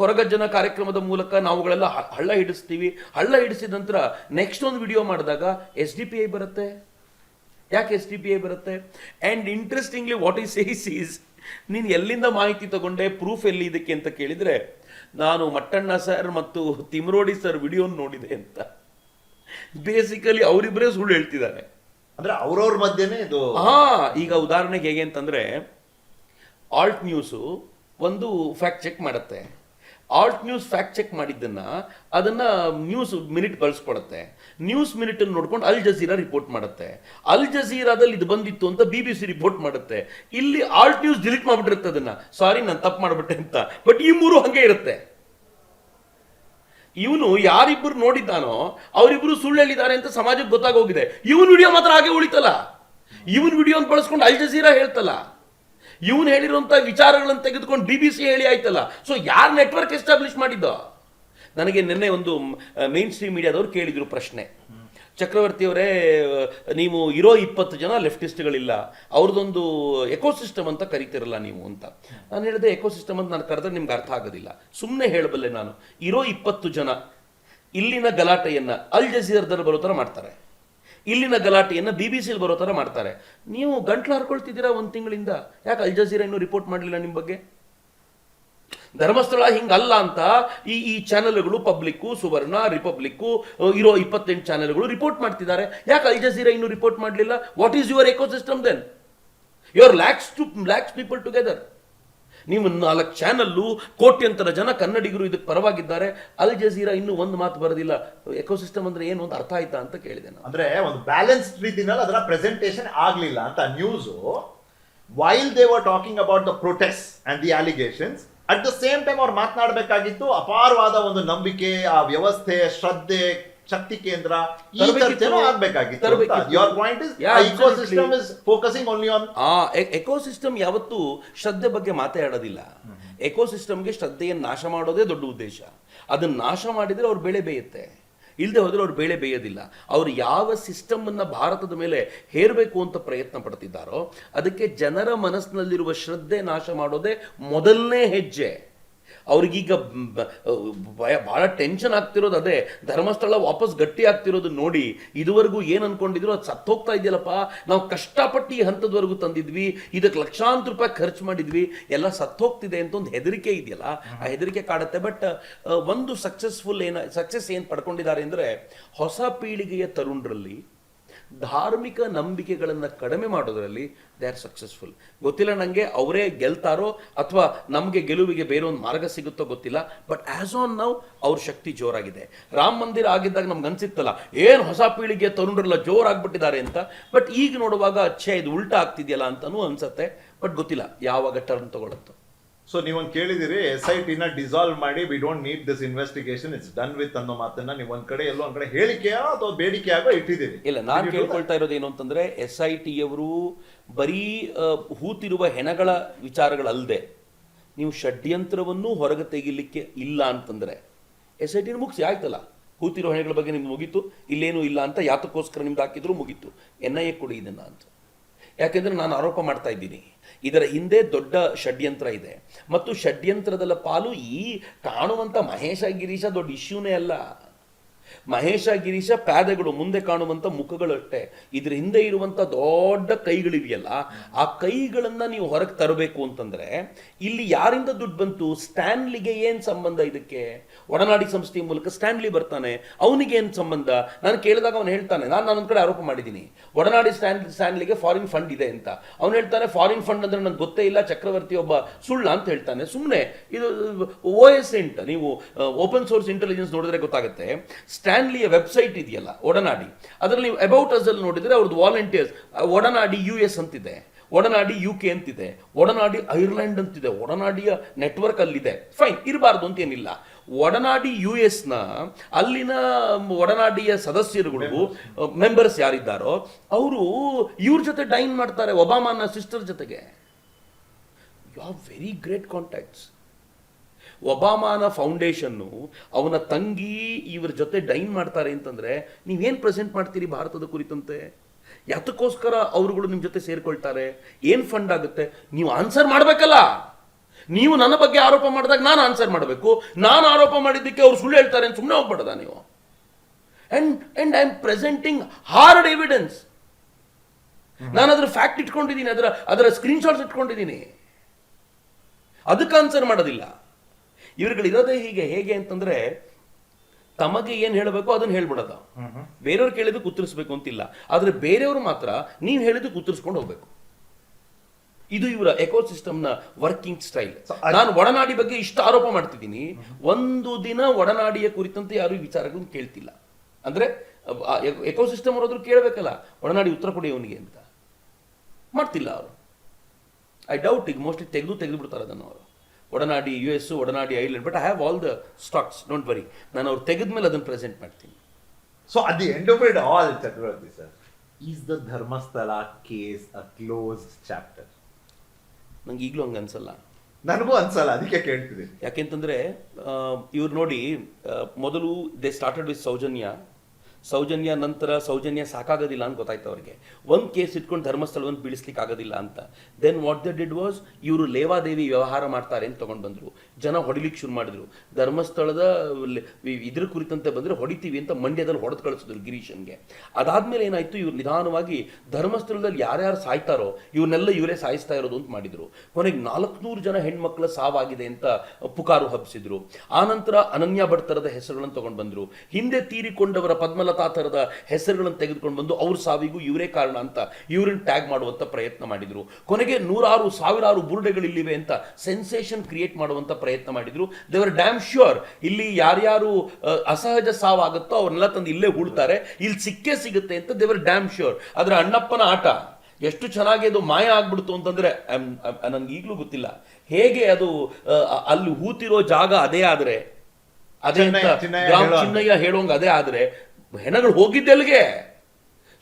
ಕೊರಗಜ್ಜನ ಕಾರ್ಯಕ್ರಮದ ಮೂಲಕ ನಾವುಗಳೆಲ್ಲ ಹಳ್ಳ ಹಿಡಿಸ್ತೀವಿ. ಹಳ್ಳ ಹಿಡಿಸಿದ ನಂತರ ನೆಕ್ಸ್ಟ್ ಒಂದು ವಿಡಿಯೋ ಮಾಡಿದಾಗ ಎಸ್ ಡಿ ಪಿ ಐ ಬರುತ್ತೆ. ಯಾಕೆ ಎಸ್ ಡಿ ಪಿ ಐ ಬರುತ್ತೆ? And interestingly what is says is ನೀನು ಎಲ್ಲಿಂದ ಮಾಹಿತಿ ತಗೊಂಡೆ ಪ್ರೂಫ್ ಎಲ್ಲಿ ಇದಕ್ಕೆ ಅಂತ ಕೇಳಿದರೆ ನಾನು ಮಟ್ಟಣ್ಣ ಸರ್ ಮತ್ತು ತಿಮ್ರೋಡಿ ಸರ್ ವಿಡಿಯೋ ನೋಡಿದೆ ಅಂತ. ಬೇಸಿಕಲಿ ಅವರಿಬ್ಬರೇ ಸುಳ್ಳು ಹೇಳ್ತಿದ್ದಾರೆ. ಅಂದ್ರೆ ಅವ್ರವ್ರ ಮಧ್ಯನೇ ಇದು ಹಾ ಈಗ ಉದಾಹರಣೆಗೆ ಹೇಗೆ ಅಂತಂದ್ರೆ ಆಲ್ಟ್ ನ್ಯೂಸು ಒಂದು ಫ್ಯಾಕ್ಟ್ ಚೆಕ್ ಮಾಡುತ್ತೆ. ಆಲ್ಟ್ ನ್ಯೂಸ್ ಫ್ಯಾಕ್ಟ್ ಚೆಕ್ ಮಾಡಿದ್ದನ್ನು ಅದನ್ನು ನ್ಯೂಸ್ ಮಿನಿಟ್ ಕಳಿಸ್ಕೊಡುತ್ತೆ ನ್ಯೂಸ್ ಮಿನಿಟನ್ನು ನೋಡ್ಕೊಂಡು ಅಲ್ ಜಜೀರಾ ರಿಪೋರ್ಟ್ ಮಾಡುತ್ತೆ. ಅಲ್ ಜಜೀರಾದಲ್ಲಿ ಇದು ಬಂದಿತ್ತು ಅಂತ ಬಿ ಬಿ ಸಿ ರಿಪೋರ್ಟ್ ಮಾಡುತ್ತೆ. ಇಲ್ಲಿ ಆಲ್ಟ್ ನ್ಯೂಸ್ ಡಿಲೀಟ್ ಮಾಡಿಬಿಟ್ಟಿರುತ್ತೆ ಅದನ್ನು. ಸಾರಿ, ನಾನು ತಪ್ಪು ಮಾಡಿಬಿಟ್ಟೆ ಅಂತ. ಬಟ್ ಈ ಮೂರು ಹಂಗೆ ಇರುತ್ತೆ. ಇವನು ಯಾರಿಬ್ಬರು ನೋಡಿದ್ದಾನೋ ಅವರಿಬ್ಬರು ಸುಳ್ಳು ಹೇಳಿದ್ದಾರೆ ಅಂತ ಸಮಾಜಕ್ಕೆ ಗೊತ್ತಾಗೋಗಿದೆ. ಇವನ್ ವಿಡಿಯೋ ಮಾತ್ರ ಹಾಗೆ ಉಳಿತಲ್ಲ. ಇವನ್ ವಿಡಿಯೋನ ಬಳಸ್ಕೊಂಡು ಅಲ್ ಜಜೀರಾ ಹೇಳ್ತಲ್ಲ. ಇವನು ಹೇಳಿರುವಂಥ ವಿಚಾರಗಳನ್ನು ತೆಗೆದುಕೊಂಡು ಬಿ ಬಿ ಸಿ ಹೇಳಿ ಆಯ್ತಲ್ಲ. ಸೊ ಯಾರು ನೆಟ್ವರ್ಕ್ ಎಸ್ಟಾಬ್ಲಿಷ್ ಮಾಡಿದ್ದ? ನನಗೆ ನಿನ್ನೆ ಒಂದು ಮೇನ್ ಸ್ಟ್ರೀಮ್ ಮೀಡಿಯಾದವರು ಕೇಳಿದ್ರು ಪ್ರಶ್ನೆ. ಚಕ್ರವರ್ತಿಯವರೇ ನೀವು ಇರೋ ಇಪ್ಪತ್ತು ಜನ ಲೆಫ್ಟಿಸ್ಟ್ಗಳಿಲ್ಲ. ಅವ್ರದ್ದೊಂದು ಎಕೋಸಿಸ್ಟಮ್ ಅಂತ ಕರಿತಿರಲ್ಲ ನೀವು ಅಂತ. ನಾನು ಹೇಳಿದೆ, ಎಕೋಸಿಸ್ಟಮ್ ಅಂತ ನಾನು ಕರೆದ್ರೆ ನಿಮ್ಗೆ ಅರ್ಥ ಆಗೋದಿಲ್ಲ. ಸುಮ್ಮನೆ ಹೇಳಬಲ್ಲೆ ನಾನು, ಇರೋ ಇಪ್ಪತ್ತು ಜನ ಇಲ್ಲಿನ ಗಲಾಟೆಯನ್ನು ಅಲ್ ಜಜೀರದಲ್ಲಿ ಬರೋ ಥರ ಮಾಡ್ತಾರೆ. ಇಲ್ಲಿನ ಗಲಾಟೆಯನ್ನು ಬಿ ಬಿ ಸಿಲಿ ಬರೋ ಥರ ಮಾಡ್ತಾರೆ. ನೀವು ಗಂಟ್ಲು ಹರ್ಕೊಳ್ತಿದ್ದೀರಾ ಒಂದು ತಿಂಗಳಿಂದ? ಯಾಕೆ ಅಲ್ ಜಜೀರಾ ಇನ್ನೂ ರಿಪೋರ್ಟ್ ಮಾಡಲಿಲ್ಲ ನಿಮ್ಮ ಬಗ್ಗೆ? ಧರ್ಮಸ್ಥಳ ಹಿಂಗಲ್ಲ ಅಂತ ಈ ಈ ಚಾನೆಲ್ಗಳು ಪಬ್ಲಿಕ್ಕು, ಸುವರ್ಣ, ರಿಪಬ್ಲಿಕ್ಕು ಇರೋ ಇಪ್ಪತ್ತೆಂಟು ಚಾನೆಲ್ಗಳು ರಿಪೋರ್ಟ್ ಮಾಡ್ತಿದ್ದಾರೆ. ಯಾಕೆ ಅಲ್ ಜಜೀರಾ ಇನ್ನೂ ರಿಪೋರ್ಟ್ ಮಾಡಲಿಲ್ಲ? What is your ecosystem then your lakhs to lakhs people together ನೀವು ನಾಲ್ಕು ಚಾನಲ್ಲು ಕೋಟ್ಯಂತರ ಜನ ಕನ್ನಡಿಗರು ಇದಕ್ಕೆ ಪರವಾಗಿದ್ದಾರೆ. ಅಲ್ ಜಜೀರಾ ಇನ್ನೂ ಒಂದು ಮಾತು ಬರೋದಿಲ್ಲ. ಎಕೋಸಿಸ್ಟಮ್ ಅಂದ್ರೆ ಏನು ಅಂತ ಅರ್ಥ ಆಯ್ತಾ ಅಂತ ಕೇಳಿದೆ ನಾನು. ಅಂದ್ರೆ ಒಂದು ಬ್ಯಾಲೆನ್ಸ್ ರೀತಿನಲ್ಲಿ ಅದರ ಪ್ರೆಸೆಂಟೇಷನ್ ಆಗಲಿಲ್ಲ ಅಂತ news while they were talking about the protest and the allegations at the same time ಅವ್ರು ಮಾತನಾಡಬೇಕಾಗಿತ್ತು ಅಪಾರವಾದ ಒಂದು ನಂಬಿಕೆ, ಆ ವ್ಯವಸ್ಥೆ, ಶ್ರದ್ಧೆ ಶಕ್ತಿ ಕೇಂದ್ರ ಈ. ಚರ್ಚೆನೂ ಆಗ್ಬೇಕಾಗಿತ್ತು. Your point is ecosystem is focusing only on ಆ ಎಕೋಸಿಸ್ಟಮ್ ಯಾವತ್ತೂ ಶ್ರದ್ಧೆ ಬಗ್ಗೆ ಮಾತಾಡೋದಿಲ್ಲ. ಎಕೋಸಿಸ್ಟಮ್ಗೆ ಶ್ರದ್ಧೆಯನ್ನು ನಾಶ ಮಾಡೋದೇ ದೊಡ್ಡ ಉದ್ದೇಶ. ಅದನ್ನ ನಾಶ ಮಾಡಿದ್ರೆ ಅವ್ರ ಬೆಳೆ ಬೇಯುತ್ತೆ. ಇಲ್ಲದೆ ಹೋದರೆ ಅವ್ರು ಬೆಳೆ ಬೇಯೋದಿಲ್ಲ. ಅವರು ಯಾವ ಸಿಸ್ಟಮ್ ಅನ್ನ ಭಾರತದ ಮೇಲೆ ಹೇರಬೇಕು ಅಂತ ಪ್ರಯತ್ನ ಪಡ್ತಿದ್ದಾರೋ ಅದಕ್ಕೆ ಜನರ ಮನಸ್ಸಿನಲ್ಲಿರುವ ಶ್ರದ್ಧೆ ನಾಶ ಮಾಡೋದೇ ಮೊದಲನೇ ಹೆಜ್ಜೆ. ಅವ್ರಿಗೀಗ ಭಯ ಭಾಳ ಟೆನ್ಷನ್ ಆಗ್ತಿರೋದು ಅದೇ. ಧರ್ಮಸ್ಥಳ ವಾಪಸ್ ಗಟ್ಟಿ ಆಗ್ತಿರೋದು ನೋಡಿ. ಇದುವರೆಗೂ ಏನು ಅನ್ಕೊಂಡಿದ್ರು ಅದು ಸತ್ತೋಗ್ತಾ ಇದೆಯಲ್ಲಪ್ಪ. ನಾವು ಕಷ್ಟಪಟ್ಟು ಈ ಹಂತದವರೆಗೂ ತಂದಿದ್ವಿ. ಇದಕ್ಕೆ ಲಕ್ಷಾಂತರ ರೂಪಾಯಿ ಖರ್ಚು ಮಾಡಿದ್ವಿ. ಎಲ್ಲ ಸತ್ತೋಗ್ತಿದೆ ಅಂತ ಒಂದು ಹೆದರಿಕೆ ಇದೆಯಲ್ಲ. ಆ ಹೆದರಿಕೆ ಕಾಡುತ್ತೆ. ಬಟ್ ಒಂದು ಸಕ್ಸಸ್ಫುಲ್ ಏನ ಸಕ್ಸಸ್ ಏನು ಪಡ್ಕೊಂಡಿದ್ದಾರೆ ಅಂದರೆ, ಹೊಸ ಪೀಳಿಗೆಯ ತರುಣರಲ್ಲಿ ಧಾರ್ಮಿಕ ನಂಬಿಕೆಗಳನ್ನು ಕಡಿಮೆ ಮಾಡೋದರಲ್ಲಿ ದೇ ಆರ್ ಸಕ್ಸಸ್ಫುಲ್ ಗೊತ್ತಿಲ್ಲ ನನಗೆ ಅವರೇ ಗೆಲ್ತಾರೋ ಅಥವಾ ನಮಗೆ ಗೆಲುವಿಗೆ ಬೇರೆ ಒಂದು ಮಾರ್ಗ ಸಿಗುತ್ತೋ ಗೊತ್ತಿಲ್ಲ ಬಟ್ ಆ್ಯಸ್ ಆನ್ ನಾವು ಅವ್ರ ಶಕ್ತಿ ಜೋರಾಗಿದೆ. ರಾಮ ಮಂದಿರ ಆಗಿದ್ದಾಗ ನಮ್ಗೆ ಅನ್ಸಿತ್ತಲ್ಲ, ಏನು ಹೊಸ ಪೀಳಿಗೆ ತರುಣರೆಲ್ಲ ಜೋರಾಗ್ಬಿಟ್ಟಿದ್ದಾರೆ ಅಂತ ಬಟ್ ಈಗ ನೋಡುವಾಗ ಅಚ್ಚೆ ಇದು ಉಲ್ಟಾ ಆಗ್ತಿದೆಯಲ್ಲ ಅಂತಲೂ ಅನ್ಸತ್ತೆ ಬಟ್ ಗೊತ್ತಿಲ್ಲ ಯಾವಾಗ ಟರ್ನ್ ತಗೊಳುತ್ತೋ. ಸೊ ನೀವೊಂದು ಕೇಳಿದಿರಿ ಎಸ್ ಐ ಟಿನ ಡಿಸಾಲ್ವ್ ಮಾಡಿ we don't need this investigation it's done with ಅನ್ನೋ ಮಾತನ್ನ ನೀವು ಒಂದ್ ಕಡೆ ಎಲ್ಲೋ ಒಂದ್ ಕಡೆ ಹೇಳಿಕೆಯೋ ಅಥವಾ ಬೇಡಿಕೆಯಾಗೋ ಇಟ್ಟಿದ್ದೀರಿ. ಇಲ್ಲ ನಾನು ಕೇಳ್ಕೊಳ್ತಾ ಇರೋದು ಏನು ಅಂತಂದ್ರೆ ಎಸ್ ಐ ಟಿ ಅವರು ಬರೀ ಹೂತಿರುವ ಹೆಣಗಳ ವಿಚಾರಗಳಲ್ಲದೆ ನೀವು ಷಡ್ಯಂತ್ರವನ್ನು ಹೊರಗೆ ತೆಗಿಲಿಕ್ಕೆ ಇಲ್ಲ ಅಂತಂದ್ರೆ ಎಸ್ ಐ ಟಿನ ಮುಗಿಸಿ ಆಯ್ತಲ್ಲ? ಹೂತಿರೋ ಹೆಣಗಳ ಬಗ್ಗೆ ನಿಮ್ಗೆ ಮುಗೀತು ಇಲ್ಲೇನು ಇಲ್ಲ ಅಂತ ಯಾತಕ್ಕೋಸ್ಕರ ನಿಮ್ಗೆ ಹಾಕಿದ್ರು ಮುಗೀತು. ಎನ್ ಐ ಎ ಕೊಡಿ ಇದನ್ನ ಅಂತ. ಯಾಕೆಂದ್ರೆ ನಾನು ಆರೋಪ ಮಾಡ್ತಾ ಇದ್ದೀನಿ. ಇದರ ಹಿಂದೆ ದೊಡ್ಡ ಷಡ್ಯಂತ್ರ ಇದೆ. ಮತ್ತು ಷಡ್ಯಂತ್ರದಲ್ಲ ಪಾಲು ಈ ಕಾಣುವಂಥ ಮಹೇಶ ಗಿರೀಶ ದೊಡ್ಡ ಇಶ್ಯೂನೇ ಅಲ್ಲ. ಮಹೇಶ, ಗಿರೀಶ ಪಾದಗಳು ಮುಂದೆ ಕಾಣುವಂಥ ಮುಖಗಳಷ್ಟೇ ಇದ್ರ ಹಿಂದೆ ಇರುವಂಥ ದೊಡ್ಡ ಕೈಗಳಿವೆಯಲ್ಲ, ಆ ಕೈಗಳನ್ನ ನೀವು ಹೊರಗೆ ತರಬೇಕು ಅಂತಂದ್ರೆ, ಇಲ್ಲಿ ಯಾರಿಂದ ದುಡ್ಡು ಬಂತು? ಸ್ಟ್ಯಾನ್ಲಿಗೆ ಏನ್ ಸಂಬಂಧ ಇದಕ್ಕೆ? ಒಡನಾಡಿ ಸಂಸ್ಥೆಯ ಮೂಲಕ ಸ್ಟ್ಯಾನ್ಲಿ ಬರ್ತಾನೆ. ಅವನಿಗೆ ಏನು ಸಂಬಂಧ? ನಾನು ಕೇಳಿದಾಗ ಅವನು ಹೇಳ್ತಾನೆ, ನಾನು ನಾನೊಂದ್ ಕಡೆ ಆರೋಪ ಮಾಡಿದ್ದೀನಿ. ಒಡನಾಡಿ ಸ್ಟ್ಯಾನ್, ಸ್ಟ್ಯಾನ್ಲಿಗೆ ಫಾರಿನ್ ಫಂಡ್ ಇದೆ ಅಂತ. ಅವನು ಹೇಳ್ತಾನೆ ಫಾರಿನ್ ಫಂಡ್ ಅಂದ್ರೆ ನನಗೆ ಗೊತ್ತೇ ಇಲ್ಲ, ಚಕ್ರವರ್ತಿ ಒಬ್ಬ ಸುಳ್ಳ ಅಂತ ಹೇಳ್ತಾನೆ. ಸುಮ್ಮನೆ ಇದು, ಓ ಎಸ್ ಎಂಟ್, ನೀವು ಓಪನ್ ಸೋರ್ಸ್ ಇಂಟೆಲಿಜೆನ್ಸ್ ನೋಡಿದ್ರೆ ಗೊತ್ತಾಗುತ್ತೆ. ಸ್ಟ್ಯಾನ್ಲಿಯ ವೆಬ್ಸೈಟ್ ಇದೆಯಲ್ಲ, ಒಡನಾಡಿ. ಅದರಲ್ಲಿ ನೀವು ಅಬೌಟ್ ನೋಡಿದರೆ ಅವ್ರದ್ದು ವಾಲಂಟಿಯರ್ಸ್ ಒಡನಾಡಿ ಯು ಎಸ್ ಅಂತಿದೆ, ಒಡನಾಡಿ ಯು ಕೆ ಅಂತಿದೆ, ಒಡನಾಡಿ ಐರ್ಲೆಂಡ್ ಅಂತಿದೆ, ಒಡನಾಡಿಯ ನೆಟ್ವರ್ಕ್ ಅಲ್ಲಿದೆ. ಫೈನ್ ಇರಬಾರ್ದು ಅಂತ ಏನಿಲ್ಲ. ಒಡನಾಡಿ ಯು ಎಸ್ನ ಅಲ್ಲಿನ ಒಡನಾಡಿಯ ಸದಸ್ಯರುಗಳು ಮೆಂಬರ್ಸ್ ಯಾರಿದ್ದಾರೋ, ಅವರು ಇವ್ರ ಜೊತೆ ಡೈನ್ ಮಾಡ್ತಾರೆ, ಒಬಾಮಾನ ಸಿಸ್ಟರ್ ಜೊತೆಗೆ. You are very great contacts ಒಬಾಮಾನ foundation ಅವನ ತಂಗಿ ಇವ್ರ ಜೊತೆ ಡೈನ್ ಮಾಡ್ತಾರೆ ಅಂತಂದ್ರೆ ನೀವೇನು ಪ್ರೆಸೆಂಟ್ ಮಾಡ್ತೀರಿ ಭಾರತದ ಕುರಿತಂತೆ? ಯಾತಕ್ಕೋಸ್ಕರ ಅವರುಗಳು ನಿಮ್ಮ ಜೊತೆ ಸೇರಿಕೊಳ್ತಾರೆ? ಏನು ಫಂಡ್ ಆಗುತ್ತೆ? ನೀವು ಆನ್ಸರ್ ಮಾಡಬೇಕಲ್ಲ? ನೀವು ನನ್ನ ಬಗ್ಗೆ ಆರೋಪ ಮಾಡಿದಾಗ ನಾನು ಆನ್ಸರ್ ಮಾಡಬೇಕು. ನಾನು ಆರೋಪ ಮಾಡಿದ್ದಕ್ಕೆ ಅವ್ರು ಸುಳ್ಳು ಹೇಳ್ತಾರೆ ಅಂತ ಸುಮ್ಮನೆ ಹೋಗ್ಬೇಡದ ನೀವು. And and I am presenting hard evidence ನಾನು ಅದರ ಫ್ಯಾಕ್ಟ್ ಇಟ್ಕೊಂಡಿದ್ದೀನಿ ಅದರ ಅದರ ಸ್ಕ್ರೀನ್ಶಾಟ್ಸ್ ಇಟ್ಕೊಂಡಿದ್ದೀನಿ. ಅದಕ್ಕೆ ಆನ್ಸರ್ ಮಾಡೋದಿಲ್ಲ. ಇವ್ರುಗಳಿರೋದೇ ಹೀಗೆ ಹೇಗೆ ಅಂತಂದ್ರೆ ತಮಗೆ ಏನು ಹೇಳಬೇಕು ಅದನ್ನ ಹೇಳ್ಬಿಡೋದು ಬೇರೆಯವ್ರು ಕೇಳಿದಕ್ಕೆ ಉತ್ತರಿಸ್ಬೇಕು ಅಂತಿಲ್ಲ. ಆದ್ರೆ ಬೇರೆಯವರು ಮಾತ್ರ ನೀವು ಹೇಳಿದಕ್ಕೆ ಉತ್ತರಿಸ್ಕೊಂಡು ಹೋಗ್ಬೇಕು. ಇದು ಇವರ ಎಕೋಸಿಸ್ಟಮ್ನ ವರ್ಕಿಂಗ್ ಸ್ಟೈಲ್ ನಾನು ಒಡನಾಡಿ ಬಗ್ಗೆ ಇಷ್ಟು ಆರೋಪ ಮಾಡ್ತಿದ್ದೀನಿ. ಒಂದು ದಿನ ಒಡನಾಡಿಯ ಕುರಿತಂತೆ ಯಾರು ವಿಚಾರಗಳನ್ನು ಕೇಳ್ತಿಲ್ಲ. ಅಂದ್ರೆ ಎಕೋಸಿಸ್ಟಮ್ ಅವರಾದ್ರೂ ಕೇಳಬೇಕಲ್ಲ ಒಡನಾಡಿ ಉತ್ತರ ಕೊಡಿ ಅವನಿಗೆ ಅಂತ. ಮಾಡ್ತಿಲ್ಲ ಅವರು. ಐ ಡೌಟ್ ಈಗ ಮೋಸ್ಟ್ಲಿ ತೆಗೆದು ತೆಗೆದು ಬಿಡ್ತಾರೆ ಅದನ್ನು ಅವರು. Odanadi U S Odanadi island but I have all the stocks don't worry ನಾನು ಅವ್ರು ತೆಗೆದ ಮೇಲೆ ಅದನ್ನು ಪ್ರೆಸೆಂಟ್ ಮಾಡ್ತೀನಿ. So at the end of it all Chakravarti sir is the Dharmasthala case a close chapter ನಂಗೆ ಈಗಲೂ ಹಂಗೆ ಅನ್ಸಲ್ಲ. ನನಗೂ ಅನ್ಸಲ್ಲ ಅದಕ್ಕೆ ಕೇಳ್ತಿದ್ದೀನಿ. ಯಾಕೆಂತಂದ್ರೆ ಇವ್ರು ನೋಡಿ ಮೊದಲು they started with Soujanya Soujanya ನಂತರ ಸೌಜನ್ಯ ಸಾಕಾಗೋದಿಲ್ಲ ಅಂತ ಗೊತ್ತಾಯ್ತು ಅವ್ರಿಗೆ. ಒಂದು ಕೇಸ್ ಇಟ್ಕೊಂಡು ಧರ್ಮಸ್ಥಳವನ್ನು ಬೀಳಿಸ್ಲಿಕ್ಕೆ ಆಗೋದಿಲ್ಲ ಅಂತ. Then what the did was ಇವರು ಲೇವಾದೇವಿ ವ್ಯವಹಾರ ಮಾಡ್ತಾರೆ ಅಂತ ತೊಗೊಂಡು ಬಂದ್ರು. ಜನ ಹೊಡಿಲಿಕ್ಕೆ ಶುರು ಮಾಡಿದ್ರು. ಧರ್ಮಸ್ಥಳದ ಇದ್ರ ಕುರಿತಂತೆ ಬಂದ್ರೆ ಹೊಡಿತೀವಿ ಅಂತ ಮಂಡ್ಯದಲ್ಲಿ ಹೊಡೆದು ಕಳಿಸಿದ್ರು ಗಿರೀಶನ್ಗೆ. ಅದಾದಮೇಲೆ ಏನಾಯ್ತು, ಇವ್ರು ನಿಧಾನವಾಗಿ ಧರ್ಮಸ್ಥಳದಲ್ಲಿ ಯಾರ್ಯಾರು ಸಾಯ್ತಾರೋ, ಇವ್ರನ್ನೆಲ್ಲ ಇವರೇ ಸಾಯಿಸ್ತಾ ಇರೋದು ಅಂತ ಮಾಡಿದ್ರು. ಕೊನೆಗೆ ನಾಲ್ಕುನೂರು ಜನ ಹೆಣ್ಮಕ್ಳ ಸಾವಾಗಿದೆ ಅಂತ ಪುಕಾರು ಹಬ್ಬಿಸಿದ್ರು. ಆನಂತರ ಅನನ್ಯ ಭಟ್ಟರದ ಹೆಸರುಗಳನ್ನು ತೊಗೊಂಡು ಬಂದ್ರು. ಹಿಂದೆ ತೀರಿಕೊಂಡವರ ಪದ್ಮಲತಾ ಥರದ ಹೆಸರುಗಳನ್ನು ತೆಗೆದುಕೊಂಡು ಬಂದು ಅವ್ರ ಸಾವಿಗೂ ಇವರೇ ಕಾರಣ ಅಂತ ಇವ್ರನ್ನ ಟ್ಯಾಗ್ ಮಾಡುವಂತ ಪ್ರಯತ್ನ ಮಾಡಿದ್ರು. ಕೊನೆಗೆ ನೂರಾರು ಸಾವಿರಾರು ಬುರುಡೆಗಳಿಲ್ಲಿವೆ ಅಂತ ಸೆನ್ಸೇಷನ್ ಕ್ರಿಯೇಟ್ ಮಾಡುವಂತ ಪ್ರಯತ್ನ ಮಾಡಿದ್ರು. ದೇವರ್ ಡ್ಯಾಮ್ ಶ್ಯೂರ್ ಇಲ್ಲಿ ಯಾರ್ಯಾರು ಅಸಹಜ ಸಾವಾಗುತ್ತೋ ಅವ್ರನ್ನೆಲ್ಲ ತಂದು ಇಲ್ಲೇ ಹೂಳ್ತಾರೆ. ಇಲ್ಲಿ ಸಿಕ್ಕೇ ಸಿಗುತ್ತೆ ಅಂತ ದೇವರ್ ಡ್ಯಾಮ್ ಶ್ಯೂರ್ ಆದರೆ ಅಣ್ಣಪ್ಪನ ಆಟ ಎಷ್ಟು ಚೆನ್ನಾಗಿ ಅದು ಮಾಯ ಆಗ್ಬಿಡ್ತು ಅಂತಂದ್ರೆ ನನಗೆ ಈಗಲೂ ಗೊತ್ತಿಲ್ಲ. ಹೇಗೆ ಅದು ಅಲ್ಲಿ ಹೂತಿರೋ ಜಾಗ ಅದೇ ಆದ್ರೆ ಅದೇ ಅಂತ ಗ್ರಾಮ್ ಚಿನ್ನಯ್ಯ ಹೇಳೋಂಗ ಅದೇ ಆದ್ರೆ ಹೆಣಗಳು ಹೋಗಿದ್ದೆಲ್ಲಿಗೆ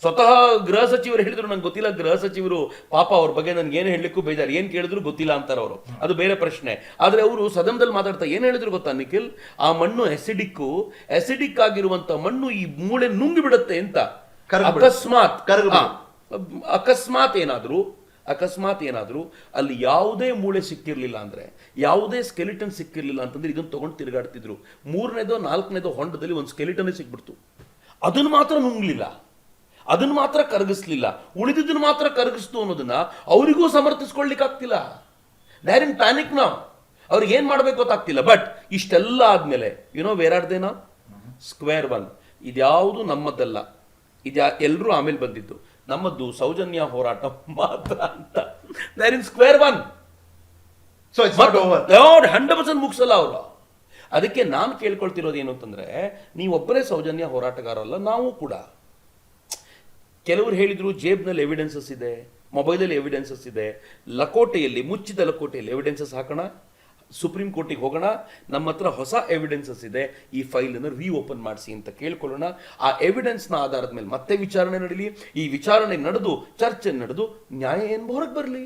ಸ್ವತಃ ಗೃಹ ಸಚಿವರು ಹೇಳಿದ್ರು ನಂಗೆ ಗೊತ್ತಿಲ್ಲ ಗೃಹ ಸಚಿವರು ಪಾಪ ಅವ್ರ ಬಗ್ಗೆ ನನ್ಗೆ ಏನು ಹೇಳಲಿಕ್ಕೂ ಬೇಜಾರು. ಏನು ಕೇಳಿದ್ರು ಗೊತ್ತಿಲ್ಲ ಅಂತಾರೆ ಅವರು. ಅದು ಬೇರೆ ಪ್ರಶ್ನೆ. ಆದ್ರೆ ಅವರು ಸದನದಲ್ಲಿ ಮಾತಾಡ್ತಾ ಏನು ಹೇಳಿದ್ರು ಗೊತ್ತಾ ನಿಖಿಲ್? ಆ ಮಣ್ಣು ಎಸಿಡಿಕ್ಕು ಎಸಿಡಿಕ್ ಆಗಿರುವಂತ ಮಣ್ಣು ಈ ಮೂಳೆ ನುಂಗಿ ಬಿಡುತ್ತೆ ಅಂತ. ಅಕಸ್ಮಾತ್. ಅಕಸ್ಮಾತ್ ಏನಾದರೂ ಅಕಸ್ಮಾತ್ ಏನಾದರೂ ಅಲ್ಲಿ ಯಾವುದೇ ಮೂಳೆ ಸಿಕ್ಕಿರಲಿಲ್ಲ ಅಂದ್ರೆ ಯಾವುದೇ ಸ್ಕೆಲಿಟನ್ ಸಿಕ್ಕಿರಲಿಲ್ಲ ಅಂತಂದ್ರೆ ಇದನ್ನು ತಗೊಂಡು ತಿರುಗಾಡ್ತಿದ್ರು. ಮೂರನೇದೋ ನಾಲ್ಕನೇದೋ ಹೊಂಡದಲ್ಲಿ ಒಂದು ಸ್ಕೆಲಿಟನ್ ಸಿಕ್ಬಿಡ್ತು. ಅದನ್ನ ಮಾತ್ರ ನುಂಗ್ಲಿಲ್ಲ. ಅದನ್ನು ಮಾತ್ರ ಕರಗಿಸ್ಲಿಲ್ಲ. ಉಳಿದಿದ್ದನ್ನು ಮಾತ್ರ ಕರಗಿಸ್ತು ಅನ್ನೋದನ್ನ ಅವರಿಗೂ ಸಮರ್ಥಿಸ್ಕೊಳ್ಳಿಕ್ಕಾಗ್ತಿಲ್ಲ ಆಗ್ತಿಲ್ಲ. ದೇರ್ ಇನ್ ಪ್ಯಾನಿಕ್ ನಾವು ಅವ್ರಿಗೆ ಏನು ಮಾಡಬೇಕು ಗೊತ್ತಾಗ್ತಿಲ್ಲ. ಬಟ್ ಇಷ್ಟೆಲ್ಲ ಆದ್ಮೇಲೆ ಯುನೋ ವೇರಾಡ್ದೇನಾ ಸ್ಕ್ವೇರ್ ಒನ್ ಇದ್ಯಾವುದು ನಮ್ಮದಲ್ಲ. ಇದ್ಯಾ ಎಲ್ಲರೂ ಆಮೇಲೆ ಬಂದಿದ್ದು. ನಮ್ಮದ್ದು ಸೌಜನ್ಯ ಹೋರಾಟ ಮಾತ್ರ ಅಂತ. There in square one hundred percent ಮುಗಿಸಲ್ಲ ಅವರು. ಅದಕ್ಕೆ ನಾನು ಕೇಳ್ಕೊಳ್ತಿರೋದು ಏನು ಅಂತಂದ್ರೆ ನೀವೊಬ್ಬರೇ ಸೌಜನ್ಯ ಹೋರಾಟಗಾರ ಅಲ್ಲ ನಾವು ಕೂಡ. ಕೆಲವರು ಹೇಳಿದರು ಜೇಬ್ನಲ್ಲಿ ಎವಿಡೆನ್ಸಸ್ ಇದೆ ಮೊಬೈಲಲ್ಲಿ ಎವಿಡೆನ್ಸಸ್ ಇದೆ ಲಕೋಟೆಯಲ್ಲಿ ಮುಚ್ಚಿದ ಲಕೋಟೆಯಲ್ಲಿ ಎವಿಡೆನ್ಸಸ್ ಹಾಕೋಣ ಸುಪ್ರೀಂ ಕೋರ್ಟಿಗೆ ಹೋಗೋಣ ನಮ್ಮ ಹತ್ರ ಹೊಸ ಎವಿಡೆನ್ಸಸ್ ಇದೆ ಈ ಫೈಲನ್ನು ಅನ್ನು ರೀ ಓಪನ್ ಮಾಡಿಸಿ ಅಂತ ಕೇಳ್ಕೊಳ್ಳೋಣ. ಆ ಎವಿಡೆನ್ಸ್ನ ಆಧಾರದ ಮೇಲೆ ಮತ್ತೆ ವಿಚಾರಣೆ ನಡೀಲಿ. ಈ ವಿಚಾರಣೆ ನಡೆದು ಚರ್ಚೆ ನಡೆದು ನ್ಯಾಯ ಏನು ಹೊರಗೆ ಬರಲಿ?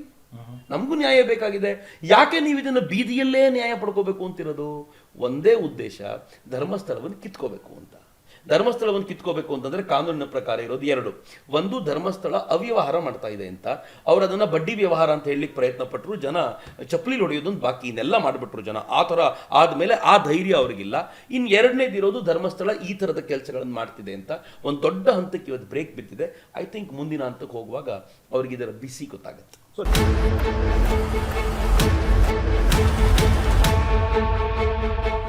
ನಮಗೂ ನ್ಯಾಯ ಬೇಕಾಗಿದೆ. ಯಾಕೆ ನೀವು ಇದನ್ನು ಬೀದಿಯಲ್ಲೇ ನ್ಯಾಯ ಪಡ್ಕೋಬೇಕು ಅಂತಿರೋದು? ಒಂದೇ ಉದ್ದೇಶ ಧರ್ಮಸ್ಥಳವನ್ನು ಕಿತ್ಕೋಬೇಕು ಅಂತ. ಧರ್ಮಸ್ಥಳವನ್ನು ಕಿತ್ಕೋಬೇಕು ಅಂತಂದರೆ ಕಾನೂನಿನ ಪ್ರಕಾರ ಇರೋದು ಎರಡು. ಒಂದು, ಧರ್ಮಸ್ಥಳ ಅವ್ಯವಹಾರ ಮಾಡ್ತಾ ಇದೆ ಅಂತ. ಅವರು ಅದನ್ನು ಬಡ್ಡಿ ವ್ಯವಹಾರ ಅಂತ ಹೇಳಲಿಕ್ಕೆ ಪ್ರಯತ್ನ ಪಟ್ಟರು ಜನ, ಚಪ್ಪಲಿ ಹೊಡೆಯೋದೊಂದು ಬಾಕಿ, ಇನ್ನೆಲ್ಲ ಮಾಡಿಬಿಟ್ರು ಜನ. ಆ ಥರ ಆದಮೇಲೆ ಆ ಧೈರ್ಯ ಅವರಿಗಿಲ್ಲ. ಇನ್ನು ಎರಡನೇದಿರೋದು ಧರ್ಮಸ್ಥಳ ಈ ಥರದ ಕೆಲಸಗಳನ್ನು ಮಾಡ್ತಿದೆ ಅಂತ. ಒಂದು ದೊಡ್ಡ ಹಂತಕ್ಕೆ ಇವತ್ತು ಬ್ರೇಕ್ ಬಿದ್ದಿದೆ. ಐ ಥಿಂಕ್ ಮುಂದಿನ ಹಂತಕ್ಕೆ ಹೋಗುವಾಗ ಅವ್ರಿಗೆ ಇದರ ಬಿಸಿ ಗೊತ್ತಾಗುತ್ತೆ. Thank you.